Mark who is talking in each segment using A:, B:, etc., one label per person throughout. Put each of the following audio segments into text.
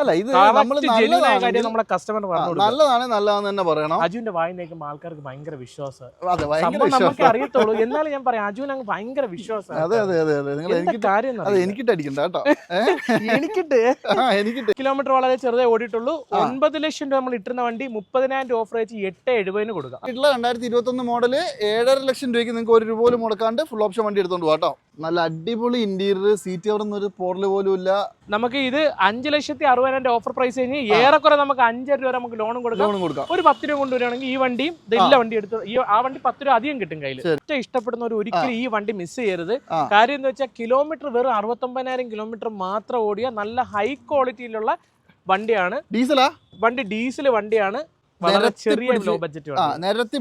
A: അല്ല ഇത് നമ്മൾ
B: നമ്മളെ കസ്റ്റമർ
A: നല്ലതാണ്. നല്ലതാന്ന് തന്നെ പറയണം.
B: അജുവിന്റെ വായി നിൽക്കുമ്പോൾ ആൾക്കാർക്ക് ഭയങ്കര വിശ്വാസം.
A: അതെ ഭയങ്കര
B: നമുക്ക്
A: വിശ്വാസം.
B: അറിയത്തുള്ളൂ. എന്നാലും ഞാൻ പറയാം അജുവിന് അങ്ങ് ഭയങ്കര വിശ്വാസം.
A: അതെ അതെ അതെ അതെ. നിങ്ങൾ എനിക്ക്
B: കാര്യം
A: അതെ എനിക്കിട്ട് അടിക്കണ്ട കേട്ടോ.
B: എനിക്കിട്ട്?
A: എനിക്കിട്ട്.
B: കിലോമീറ്റർ വളരെ ചെറുതേ ഓടിയിട്ടുള്ളൂ. ഒൻപത് ലക്ഷം രൂപ നമ്മൾ ഇട്ടുന്ന വണ്ടി മുപ്പതിനായിരം രൂപ ഓഫർ വെച്ച് എട്ട് എഴുപതിന് കൊടുക്കാം.
A: ഇട്ടുള്ള രണ്ടായിരത്തി ഇരുപത്തൊന്ന് മോഡൽ ഏഴര ലക്ഷം രൂപയ്ക്ക് നിങ്ങൾക്ക് ഒരു രൂപ പോലും മുടക്കാണ്ട് ഫുൾ ഓപ്ഷൻ വണ്ടി എടുത്തോണ്ട് പോകാം കേട്ടോ. നല്ല അടിപൊളി ഇന്റീരിയർ സീറ്റ് കവറൊന്നും ഒരു പോറൽ പോലും ഇല്ല.
B: നമുക്ക് ഇത് അഞ്ച് ലക്ഷത്തി അറുപതിനായിരം ഓഫർ പ്രൈസ് കഴിഞ്ഞ് ഏറെക്കുറെ നമുക്ക് അഞ്ചര രൂപ നമുക്ക് ലോണും കൊടുക്കാം.
A: ലോണും കൊടുക്കാം.
B: ഒരു പത്ത് രൂപ കൊണ്ടുവരികയാണെങ്കിൽ ഈ വണ്ടിയും ഇതെല്ലാം വണ്ടി എടുത്ത് ഈ ആ വണ്ടി പത്ത് രൂപ അധികം കിട്ടും കയ്യിൽ ഏറ്റവും ഇഷ്ടപ്പെടുന്നവർ ഒരിക്കലും ഈ വണ്ടി മിസ് ചെയ്യരുത്. കാര്യം എന്ന് വെച്ചാൽ കിലോമീറ്റർ വെറും അറുപത്തൊമ്പതിനായിരം കിലോമീറ്റർ മാത്രം ഓടിയ നല്ല ഹൈ ക്വാളിറ്റിയിലുള്ള വണ്ടിയാണ്.
A: ഡീസലാ
B: വണ്ടി ഡീസൽ വണ്ടിയാണ്.
A: നിരത്തി
B: ചെറിയ
A: പിടിച്ച് ആ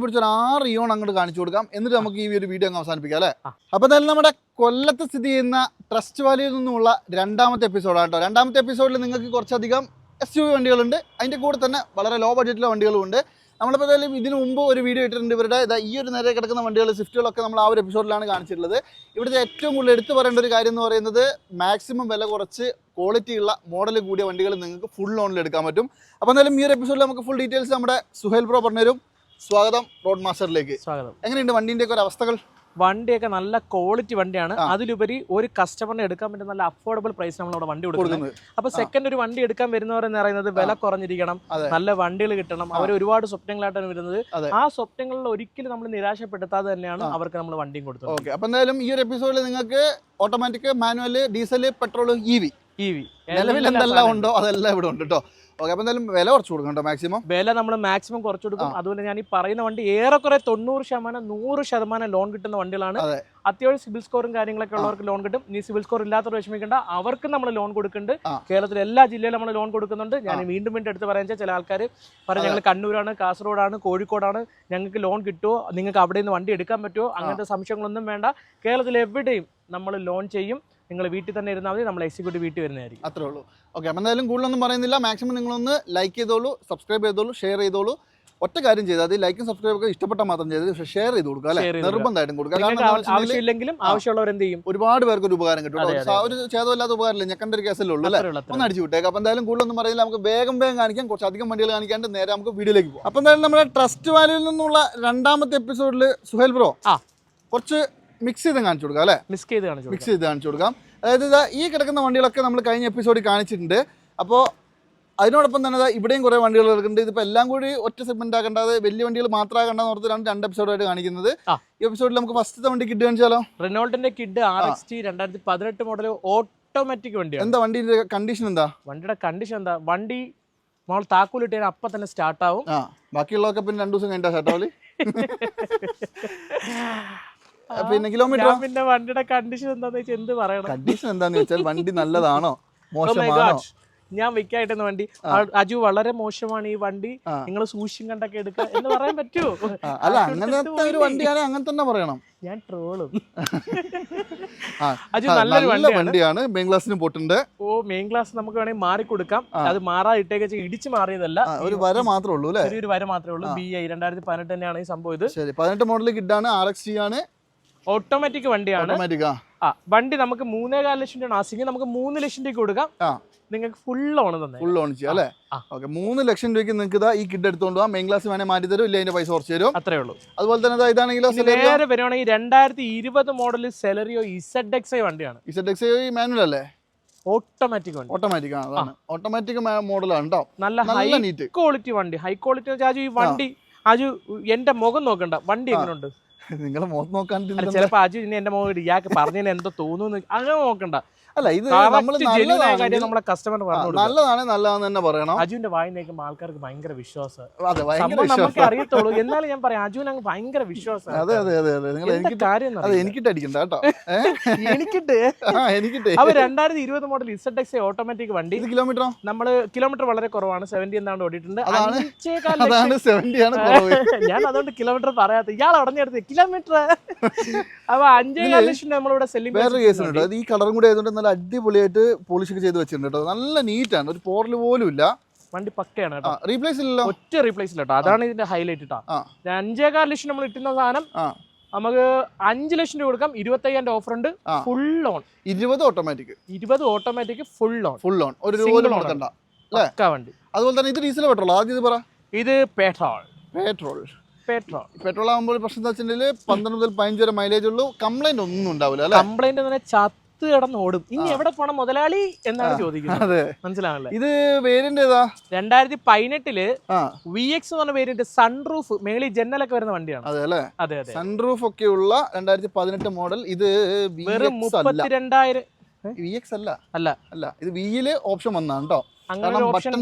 A: പിടിച്ചൊരു ആറ് ഇയോൺ അങ്ങോട്ട് കാണിച്ചു കൊടുക്കാം. എന്നിട്ട് നമുക്ക് ഈ ഒരു വീഡിയോ അങ്ങ് അവസാനിപ്പിക്കാം അല്ലേ?
B: അപ്പോൾ
A: അപ്പൊ എന്തായാലും നമ്മുടെ കൊല്ലത്ത് സ്ഥിതി ചെയ്യുന്ന ട്രസ്റ്റ് വാലിയിൽ നിന്നുള്ള രണ്ടാമത്തെ എപ്പിസോഡാണ് കേട്ടോ. രണ്ടാമത്തെ എപ്പിസോഡിൽ നിങ്ങൾക്ക് കുറച്ചധികം എസ് യു വണ്ടികളുണ്ട്. അതിന്റെ കൂടെ തന്നെ വളരെ ലോ ബഡ്ജറ്റിലെ വണ്ടികളും ഉണ്ട് നമ്മളിപ്പോൾ എന്തായാലും ഇതിനു മുമ്പ് ഒരു വീഡിയോ ഇട്ടിട്ടുണ്ട്. ഇവരുടെ ഈ ഒരു നേരെ കിടക്കുന്ന വണ്ടികൾ സ്വിഫ്റ്റുകളൊക്കെ നമ്മൾ ആ ഒരു എപ്പിസോഡിലാണ് കാണിച്ചിട്ടുള്ളത്. ഇവിടുത്തെ ഏറ്റവും കൂടുതൽ എടുത്തു പറയേണ്ട ഒരു കാര്യം എന്ന് പറയുന്നത് മാക്സിമം വില കുറച്ച് ക്വാളിറ്റി ഉള്ള മോഡൽ കൂടിയ വണ്ടികൾ നിങ്ങൾക്ക് ഫുൾ ലോണിൽ എടുക്കാൻ പറ്റും. അപ്പോൾ എന്തായാലും ഈ ഒരു എപ്പിസോഡിൽ നമുക്ക് ഫുൾ ഡീറ്റെയിൽസ് നമ്മുടെ സുഹേൽ പ്രോ പറഞ്ഞുതരും. സ്വാഗതം റോഡ് മാസ്റ്ററിലേക്ക്.
B: സ്വാഗതം.
A: എങ്ങനെയുണ്ട് വണ്ടീന്റെ ഒക്കെ ഒരു അവസ്ഥകൾ?
B: വണ്ടിയൊക്കെ നല്ല ക്വാളിറ്റി വണ്ടിയാണ്. അതിലുപരി ഒരു കസ്റ്റമറിന് എടുക്കാൻ പറ്റുന്ന നല്ല അഫോർഡബിൾ പ്രൈസ് നമ്മൾ അവിടെ വണ്ടി കൊടുക്കുന്നത്. അപ്പൊ സെക്കൻഡ് ഒരു വണ്ടി എടുക്കാൻ വരുന്നവർ എന്ന് പറയുന്നത് വില കുറഞ്ഞിരിക്കണം നല്ല വണ്ടികൾ കിട്ടണം. അവർ ഒരുപാട് സ്വപ്നങ്ങളായിട്ടാണ് വരുന്നത്. ആ സ്വപ്നങ്ങളിൽ ഒരിക്കലും നമ്മൾ നിരാശപ്പെടുത്താതെ തന്നെയാണ് അവർക്ക് നമ്മൾ വണ്ടിയും കൊടുത്തത്
A: ഓക്കെ. അപ്പോൾ എന്തായാലും ഈ ഒരു എപ്പിസോഡിൽ നിങ്ങൾക്ക് automatic manual diesel petrol E V
B: E V
A: നിലവിൽ എന്തെല്ലാം ഉണ്ടോ? അതെല്ലാം ഇവിടെ ഉണ്ട് കേട്ടോ ഓക്കെ അപ്പോൾ എന്തായാലും വില കുറച്ച് കൊടുക്കണം കേട്ടോ മാക്സിമം
B: വില നമ്മൾ മാക്സിമം കുറച്ച് കൊടുക്കും. അതുപോലെ ഞാൻ ഈ പറയുന്ന വണ്ടി ഏറെക്കുറെ തൊണ്ണൂറ് ശതമാനം നൂറ് ശതമാനം ലോൺ കിട്ടുന്ന വണ്ടികളാണ്.
A: അതെ.
B: അത്യാവശ്യം സിബിൽ സ്കോറും കാര്യങ്ങളൊക്കെ ഉള്ളവർക്ക് ലോൺ കിട്ടും. നീ സിബിൽ സ്കോർ ഇല്ലാത്തവർ വിഷമിക്കേണ്ട. അവർക്ക് നമ്മൾ ലോൺ കൊടുക്കുന്നുണ്ട്. കേരളത്തിലെ എല്ലാ ജില്ലയിലും നമ്മൾ ലോൺ കൊടുക്കുന്നുണ്ട്. ഞാൻ വീണ്ടും വീണ്ടും എടുത്ത് പറയാൻ ചില ആൾക്കാർ പറയും ഞങ്ങൾ കണ്ണൂരാണ് കാസർഗോഡാണ് കോഴിക്കോടാണ്. ഞങ്ങൾക്ക് ലോൺ കിട്ടുമോ നിങ്ങൾക്ക് അവിടെ നിന്ന് വണ്ടി എടുക്കാൻ പറ്റുമോ അങ്ങനത്തെ സംശയങ്ങളൊന്നും വേണ്ട. കേരളത്തിൽ എവിടെയും നമ്മൾ ലോൺ ചെയ്യും. നിങ്ങൾ വീട്ടിൽ തന്നെ ഇരുന്നാൽ മതി നമ്മൾ എക്സിക്യൂട്ടീവ് വീട്ടിൽ വരുന്നതായിരിക്കും.
A: അത്രേ ഉള്ളൂ. ഓക്കെ അപ്പം എന്തായാലും കൂടുതലൊന്നും പറയുന്നില്ല. മാക്സിമം നിങ്ങളൊന്ന് ലൈക്ക് ചെയ്തോളൂ സബ്സ്ക്രൈബ് ചെയ്തോളൂ ഷെയർ ചെയ്തോളൂ. ഒറ്റ കാര്യം ചെയ്താൽ മതി. ലൈക്കും സബ്സ്ക്രൈബ് ഒക്കെ ഇഷ്ടപ്പെട്ടാൽ മാത്രം ചെയ്ത് ഷെയർ ചെയ്ത് കൊടുക്കുക അല്ലെ. നിർബന്ധമായിട്ടും കൊടുക്കുക. കാരണം
B: ആവശ്യമില്ലെങ്കിലും ആവശ്യമുള്ളവർ എന്ത് ചെയ്യും?
A: ഒരുപാട് പേർക്ക് ഒരു ഉപകാരം കിട്ടും. ഒരു ഛേദമില്ലാത്ത ഉപകാരമില്ല? ഞെക്കണ്ട ഒരു കേസല്ലേ ഉള്ളൂ അല്ലേ? ഒന്ന് അടിച്ചു വിട്ടേക്ക്. അപ്പം എന്തായാലും കൂടുതലൊന്നും പറയുന്നില്ല. നമുക്ക് വേഗം വേഗം കാണിക്കാം. കുറച്ച് അധികം വണ്ടികൾ കാണിക്കാണ്ട് നേരെ നമുക്ക് വീഡിയോയിലേക്ക് പോകും അപ്പം എന്തായാലും നമ്മുടെ ട്രസ്റ്റ് വാലിയിൽ നിന്നുള്ള രണ്ടാമത്തെ എപ്പിസോഡിൽ സുഹേൽ ബ്രോ
B: ആ.
A: കുറച്ച് മിക്സ് ചെയ്ത് കാണിച്ചു കൊടുക്കാം അല്ലേ?
B: മിക്സ് ചെയ്ത് കാണിച്ചു
A: മിക്സ് ചെയ്ത് കാണിച്ചു കൊടുക്കാം. അതായത് ഇതാ ഈ കിടക്കുന്ന വണ്ടികളൊക്കെ നമ്മൾ കഴിഞ്ഞ എപ്പിസോഡിൽ കാണിച്ചിട്ടുണ്ട്. അപ്പോൾ അതിനോടൊപ്പം തന്നെ ഇവിടെയും കുറേ വണ്ടികൾ കിടക്കുന്നുണ്ട് ഇതിപ്പോൾ എല്ലാം കൂടി ഒറ്റ സെഗ്മെന്റ് ആക്കേണ്ടത് വലിയ വണ്ടികൾ മാത്രമാക്കേണ്ടെന്ന് ഓർത്തിട്ടാണ് രണ്ട് എപ്പിസോഡായിട്ട് കാണിക്കുന്നത്. ഈ എപ്പിസോഡിൽ നമുക്ക് ഫസ്റ്റത്തെ വണ്ടി കിഡ് കാണിച്ചാലോ?
B: റെനോൾട്ടിന്റെ കിഡ് ആർ എക്സ് ടി രണ്ടായിരത്തി പതിനെട്ട് മോഡൽ ഓട്ടോമാറ്റിക് വണ്ടി
A: എന്താ വണ്ടിന്റെ കണ്ടീഷൻ എന്താ?
B: വണ്ടിയുടെ കണ്ടീഷൻ എന്താ? വണ്ടി നമ്മൾ താക്കോലിട്ട് കഴിഞ്ഞാൽ അപ്പം തന്നെ സ്റ്റാർട്ട് ആവും.
A: ആ ബാക്കിയുള്ളതൊക്കെ പിന്നെ രണ്ടു ദിവസം കഴിഞ്ഞാ ഷട്ടോൽ പിന്നെ കിലോമീറ്റർ
B: പിന്നെ വണ്ടിയുടെ കണ്ടീഷൻ എന്താന്ന് വെച്ചാൽ എന്ത് പറയണം?
A: കണ്ടീഷൻ എന്താന്ന് വെച്ചാൽ വണ്ടി നല്ലതാണോ?
B: Oh
A: മോശമാണോ?
B: ഞാൻ വിൽക്കായിട്ടുന്ന വണ്ടി. അജു വളരെ മോശമാണ് ഈ വണ്ടി. നിങ്ങൾ സൂക്ഷ്യം കണ്ടൊക്കെ എടുക്കുക എന്ന് പറയാൻ പറ്റുമോ
A: അല്ല അങ്ങനത്തെ ഒരു വണ്ടിയാണ് അങ്ങനെ തന്നെ പറയണം.
B: ഞാൻ ട്രോളും. അജു നല്ലൊരു
A: നല്ല
B: വണ്ടിയാണ്.
A: മെയിൻ ക്ലാസ്സിന് പോട്ടുണ്ട്
B: ഓ മെയിൻ ക്ലാസ് നമുക്ക് വേണമെങ്കിൽ മാറിക്കൊടുക്കാം. അത് മാറാ ഇട്ടേക്ക് ഇടിച്ച് മാറിയതല്ല.
A: ഒരു വര മാത്രമേ ഉള്ളൂ അല്ലേ?
B: ചെറിയൊരു വര മാത്രമേ ഉള്ളൂ. ബി ഐ രണ്ടായിരത്തി പതിനെട്ട് തന്നെയാണ് ഈ സംഭവം ഇത്.
A: ശരി പതിനെട്ട് മോഡൽ കിഡാണ് ആർ എക്സ് ആണ്.
B: ഓട്ടോമാറ്റിക് വണ്ടിയാണ്.
A: ആ.
B: വണ്ടി നമുക്ക് മൂന്നേകാൽ ലക്ഷം രൂപയാണ്. ആസിങ് നമുക്ക് മൂന്ന് ലക്ഷം രൂപ കൊടുക്കാം. നിങ്ങൾക്ക് ഫുൾ ഓൺ തന്നെ
A: ഫുൾ ഓൺ ചെയ്യാം അല്ലേ. ഓക്കെ മൂന്ന് ലക്ഷം രൂപയ്ക്ക് നിങ്ങൾക്ക് ഇതാ ഈ കിഡ് എടുത്തോണ്ട് മെയിൻ ക്ലാസ് വേണേ മാറ്റി തരും ഇല്ല അതിന്റെ പൈസ കുറച്ച് തരും.
B: അത്രേ ഉള്ളൂ.
A: അതുപോലെ തന്നെ ഇതാണെങ്കിലോ
B: നേരെ വരുവാണെങ്കിൽ രണ്ടായിരത്തി ഇരുപത് മോഡൽ സെലറിയോ ഇസഡ് എക്സ് വണ്ടിയാണ്.
A: ഇസഡ് എക്സ് മാനുവൽ അല്ലേ?
B: ഓട്ടോമാറ്റിക് വണ്ടി.
A: ഓട്ടോമാറ്റിക് ആണ് ഓട്ടോമാറ്റിക് മോഡലാണ് കേട്ടോ
B: നല്ല ഹൈ ക്വാളിറ്റി വണ്ടി. ഹൈ ക്വാളിറ്റി ആജു ഈ വണ്ടി ആജു എന്റെ മുഖം നോക്കണ്ട. വണ്ടി എങ്ങനെയുണ്ട്
A: നിങ്ങളെ മുഖത്ത് നോക്കാൻ
B: ചിലപ്പോ അജു ഇനി എന്റെ മുഖം ഇയാൾക്ക് പറഞ്ഞു എന്തോ തോന്നുന്നു. അങ്ങനെ നോക്കണ്ട.
A: അല്ല ഇത് നമ്മൾ
B: നമ്മളെ കസ്റ്റമർ നല്ലതാണ്
A: നല്ലതാണ് നല്ലതാന്ന് തന്നെ പറയണം.
B: അജുവിന്റെ വായി നിൽക്കുമ്പോൾ ആൾക്കാർക്ക് ഭയങ്കര വിശ്വാസം. നമുക്ക് അറിയത്തുള്ളൂ. എന്നാലും ഞാൻ പറയാം അജുവിന് അങ്ങ് ഭയങ്കര വിശ്വാസം
A: അതെ അതെ അതെ അതെ. നിങ്ങൾ എനിക്ക് അതെ എനിക്കിട്ട് അടിക്കണ്ട കേട്ടോ.
B: എനിക്കിട്ട്?
A: എനിക്കിട്ട്.
B: അവ രണ്ടായിരത്തി ഇരുപത് മോഡൽ ഇസഡ് എക്സ് ഓട്ടോമാറ്റിക് വണ്ടി.
A: ഇത് കിലോമീറ്ററോ
B: നമ്മൾ കിലോമീറ്റർ വളരെ കുറവാണ്. സെവന്റി എന്നാണ് ഓടിയിട്ടുണ്ട്.
A: അതാണ്. സെവന്റി ആണ്
B: ഞാൻ അതുകൊണ്ട് കിലോമീറ്റർ പറയാത്ത ഇയാൾ അടഞ്ഞെടുത്ത് കിലോമീറ്റർ അപ്പൊ അഞ്ചേ ലക്ഷം നമ്മളിവിടെ സെല്ലിംഗ്
A: വേറൊരു കേസ് ഉണ്ട്. ഈ കളറും കൂടി ആയതുകൊണ്ട് നല്ല അടിപൊളിയായിട്ട് പോളിഷ് ഒക്കെ ചെയ്ത് വെച്ചിട്ടുണ്ട് കേട്ടോ. നല്ല നീറ്റാണ്. ഒരു പോറൽ പോലും ഇല്ല.
B: വണ്ടി പക്കയാണ് കേട്ടോ.
A: റീപ്ലേസ് ഇല്ലല്ലോ?
B: ഒറ്റ റീപ്ലേസ് കേട്ടോ. അതാണ് ഇതിന്റെ ഹൈലൈറ്റ് കേട്ടോ
A: അഞ്ചേ
B: അഞ്ചേകാൽ ലക്ഷം നമ്മൾ ഇട്ടുന്ന സാധനം നമുക്ക് അഞ്ച് ലക്ഷം രൂപ കൊടുക്കാം. ഇരുപത്തയ്യായിരം ഓഫർ ഉണ്ട്. ഫുൾ ലോൺ
A: ഇരുപത് ഓട്ടോമാറ്റിക്
B: ഇരുപത് automatic full loan
A: full loan ഒരു രൂപ
B: പക്ക വണ്ടി.
A: അതുപോലെ തന്നെ ഇത് ഡീസൽ പെട്രോൾ ആദ്യം ഇത് പറ.
B: ഇത് പെട്രോൾ
A: പെട്രോൾ
B: പെട്രോൾ
A: പെട്രോൾ ആകുമ്പോൾ പ്രശ്നം എന്താ വെച്ചിട്ടുണ്ടെങ്കിൽ പന്ത്രണ്ട് മുതൽ പതിനഞ്ച് വരെ മൈലേജ് ഉള്ളൂ. കംപ്ലൈന്റ് ഒന്നും ഉണ്ടാവില്ല അല്ലേ?
B: കംപ്ലൈന്റ് തന്നെ ചത്ത് കിടന്ന് ഓടും ഇനി എവിടെ പോണം മുതലാളി എന്നാണ് ചോദിക്കുന്നത്. മനസ്സിലാണല്ലേ
A: ഇത് വേരിയന്റ് ഏതാ?
B: രണ്ടായിരത്തി
A: പതിനെട്ടിൽ
B: വി എക്സ് എന്ന് പറഞ്ഞ പേരിട്ട് സൺറൂഫ് മേളി ജനലൊക്കെ വരുന്ന വണ്ടിയാണ്.
A: അതെ അല്ലേ?
B: അതെ അതെ.
A: സൺറൂഫ് ഒക്കെ ഉള്ള രണ്ടായിരത്തി പതിനെട്ട് മോഡൽ ഇത്
B: വെറും മുപ്പത്തിരണ്ടായിരം
A: വി എക്സ് അല്ല.
B: അല്ല.
A: അല്ല. ഇത് വിയിൽ ഓപ്ഷൻ വന്നാണ് കേട്ടോ
B: അങ്ങനെ ഓപ്ഷൻ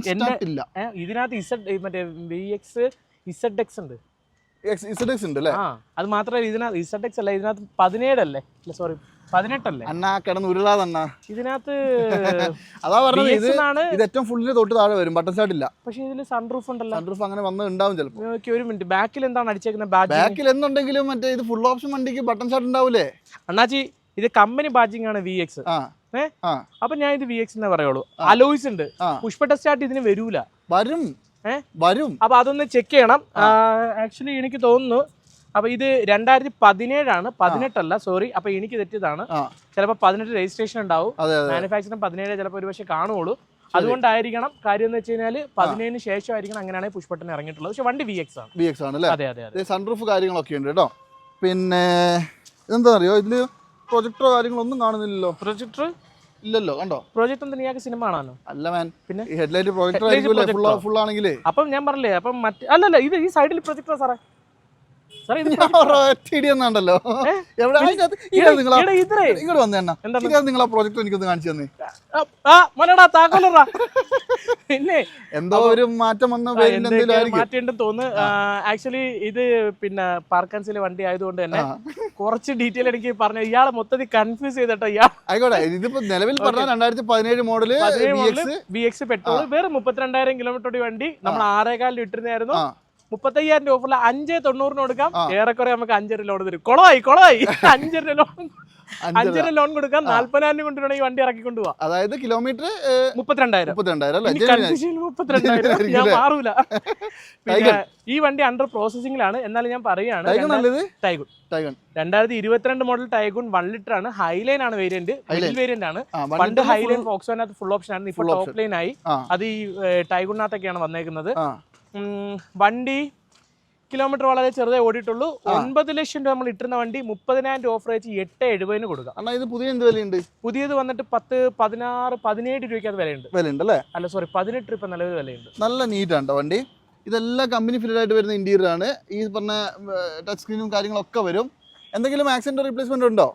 A: ഇല്ല.
B: ഇതിനകത്ത് ഇസഡ് മറ്റേ വി എക്സ് ഇസഡ് എക്സ് ഉണ്ട്.
A: ഇസഡ് എക്സ് ഉണ്ട് അല്ലേ?
B: അത് മാത്രമല്ല ഇതിനകത്ത് ഇസഡ് എക്സ് അല്ല ഇതിനകത്ത് പതിനേഴല്ലേ അല്ലേ? സോറി പതിനെട്ടല്ലേ?
A: അണ്ണാ കിടന്ന് ഉരുളാതണ്ണ
B: ഇതിനകത്ത്
A: അതാ പറഞ്ഞത് ഇത് ഇത് ഏറ്റവും ഫുള്ളിന് തൊട്ട് താഴെ വരും ബട്ടൺ ഇല്ല.
B: പക്ഷെ ഇതിൽ സൺറൂഫ് ഉണ്ടല്ലോ.
A: സൺറൂഫ് അങ്ങനെ വന്ന് ഉണ്ടാവും ചിലപ്പോൾ
B: നോക്കി ഒരു മിനിറ്റ് ബാക്കിൽ എന്താണ്
A: ബാക്കിൽ എന്നുണ്ടെങ്കിലും മറ്റേ ഇത് ഫുൾ ഓപ്ഷൻ വണ്ടിക്ക് ബട്ടൺ ഉണ്ടാവൂലേ?
B: അണ്ണാച്ചി ഇത് കമ്പനി ബാജിങ് ആണ് വി എക്സ്
A: ആ.
B: ഏ? അപ്പൊ ഞാൻ ഇത് വി എക്സ് എന്നേ പറയുള്ളൂ. അലോയ്സ് ഉണ്ട്. പുഷ്പ സ്റ്റാർട്ട് ഇതിന് വരൂല.
A: വരും. വരും.
B: അപ്പൊ അതൊന്ന് ചെക്ക് ചെയ്യണം. ആക്ച്വലി എനിക്ക് തോന്നുന്നു അപ്പൊ ഇത് രണ്ടായിരത്തി പതിനേഴാണ്. പതിനെട്ടല്ല സോറി അപ്പൊ എനിക്ക് തെറ്റിയതാണ്.
A: ചിലപ്പോ
B: ചിലപ്പോൾ പതിനെട്ട് രജിസ്ട്രേഷൻ ഉണ്ടാവും.
A: മാനുഫാക്ചറിംഗ്
B: മാനുഫാക്ചറിങ് പതിനേഴ് ചിലപ്പോൾ ഒരു പക്ഷേ കാണുള്ളൂ അതുകൊണ്ടായിരിക്കണം കാര്യം എന്ന് വെച്ച് കഴിഞ്ഞാൽ പതിനേഴിന് ശേഷമായിരിക്കണം അങ്ങനെയാണ് പുഷ്പട്ടൻ ഇറങ്ങിയിട്ടുള്ളത്. പക്ഷെ വണ്ടി വി എക്സ് ആണ്.
A: ബി എക്സ് ആണ് അല്ലേ?
B: അതെ അതെ അതെ.
A: സൺറൂഫ് കാര്യങ്ങളൊക്കെ ഉണ്ട് കേട്ടോ. പിന്നെ എന്താ അറിയോ ഇതിൽ പ്രൊജക്ടറോ കാര്യങ്ങളൊന്നും കാണുന്നില്ലല്ലോ.
B: പ്രൊജക്ടർ
A: ഇല്ലല്ലോ കണ്ടോ?
B: പ്രൊജക്ട് എന്താ നീയാക്ക് സിനിമ കാണാനോ?
A: അല്ല മാൻ
B: പിന്നെ?
A: ഹെഡ്ലൈറ്റ് പ്രൊജക്ടർ ഫുൾ ആണെങ്കിലേ.
B: അപ്പം ഞാൻ പറഞ്ഞില്ലേ അപ്പം മറ്റേ അല്ലല്ല ഇത് ഈ സൈഡിൽ പ്രൊജക്ടർ സാറേ.
A: ഇങ്ങോട്ട് നിങ്ങൾ ആ പ്രൊജക്ടർ എനിക്കൊന്ന് കാണിച്ചു തന്നെ.
B: പിന്നെ
A: എന്തോ ഒരു മാറ്റം വന്ന
B: മാറ്റേണ്ടെന്ന് തോന്നുന്നു. ആക്ച്വലി ഇത് പിന്നെ പാർക്കൻസിലെ വണ്ടി ആയതുകൊണ്ട് തന്നെ കുറച്ച് ഡീറ്റെയിൽ എനിക്ക് പറഞ്ഞു ഇയാളെ മൊത്തത്തിൽ കൺഫ്യൂസ് ചെയ്തിട്ട് ഇയാൾ
A: ആയിക്കോട്ടെ ഇതിപ്പോ നിലവിൽ പറഞ്ഞ രണ്ടായിരത്തി പതിനേഴ് മോഡൽ ബി എക്സ്
B: പെട്രോൾ വേറെ മുപ്പത്തിരണ്ടായിരം കിലോമീറ്റർ വണ്ടി നമ്മൾ ആറേകാലിൽ ഇട്ടിരുന്നായിരുന്നു. മുപ്പത്തയ്യായിരം രൂപ ഓഫറിൽ അഞ്ചേ തൊണ്ണൂറിന് കൊടുക്കാം. ഏറെക്കുറെ നമുക്ക് അഞ്ചര ലോൺ തരും. കുളമായി കുളമായി. അഞ്ചര ലോൺ
A: അഞ്ചര.
B: ലോൺ കൊടുക്കാം. നാല്പതിനായിരം കൊണ്ടുവേണമെങ്കിൽ വണ്ടി ഇറക്കി കൊണ്ടുപോവാ.
A: അതായത് കിലോമീറ്റർ
B: മുപ്പത്തിരണ്ടായിരം. ഞാൻ മാറൂല. പിന്നെ ഈ വണ്ടി അണ്ടർ പ്രോസസിംഗിലാണ് എന്നാലും ഞാൻ പറയുകയാണ്
A: ടൈഗൺ
B: രണ്ടായിരത്തി ഇരുപത്തിരണ്ട് മോഡൽ ടൈഗുൺ വൺ ലിറ്റർ ആണ്. ഹൈലൈൻ ആണ് വേരിയന്റ് വേരിയന്റ് ആണ്. പണ്ട് ഹൈലൈൻ ഫോക്സോനകത്ത് ഫുൾ ഓപ്ഷൻ ആണ് ഇപ്പൊ ടോപ്പ് ലൈൻ ആയി അത് ഈ ടൈഗുണിനകത്തൊക്കെയാണ് വന്നേക്കുന്നത്. വണ്ടി കിലോമീറ്റർ വളരെ ചെറുതേ ഓടിയിട്ടുള്ളൂ. ഒൻപത് ലക്ഷം രൂപ നമ്മൾ ഇട്ടുന്ന വണ്ടി മുപ്പതിനായിരം രൂപ ഓഫർ വെച്ച് എട്ട് എഴുപതിന് കൊടുക്കാം.
A: ഇത് പുതിയ എന്ത് വിലയുണ്ട്?
B: പുതിയത് വന്നിട്ട് പത്ത് പതിനാറ് പതിനേഴ് രൂപയ്ക്ക് അത് വിലയുണ്ട്.
A: വിലയുണ്ട് അല്ലേ?
B: അല്ല സോറി പതിനെട്ട് രൂപ നല്ല വിലയുണ്ട്.
A: നല്ല നീറ്റാണ് വണ്ടി. ഇതെല്ലാം കമ്പനി ഫിറ്റഡ് ആയിട്ട് വരുന്ന ഇന്റീരിയർ ആണ്. ഈ പറഞ്ഞ ടച്ച് സ്ക്രീനും കാര്യങ്ങളൊക്കെ വരും. എന്തെങ്കിലും ആക്സിഡന്റ് റീപ്ലേസ്മെന്റ് ഉണ്ടോ?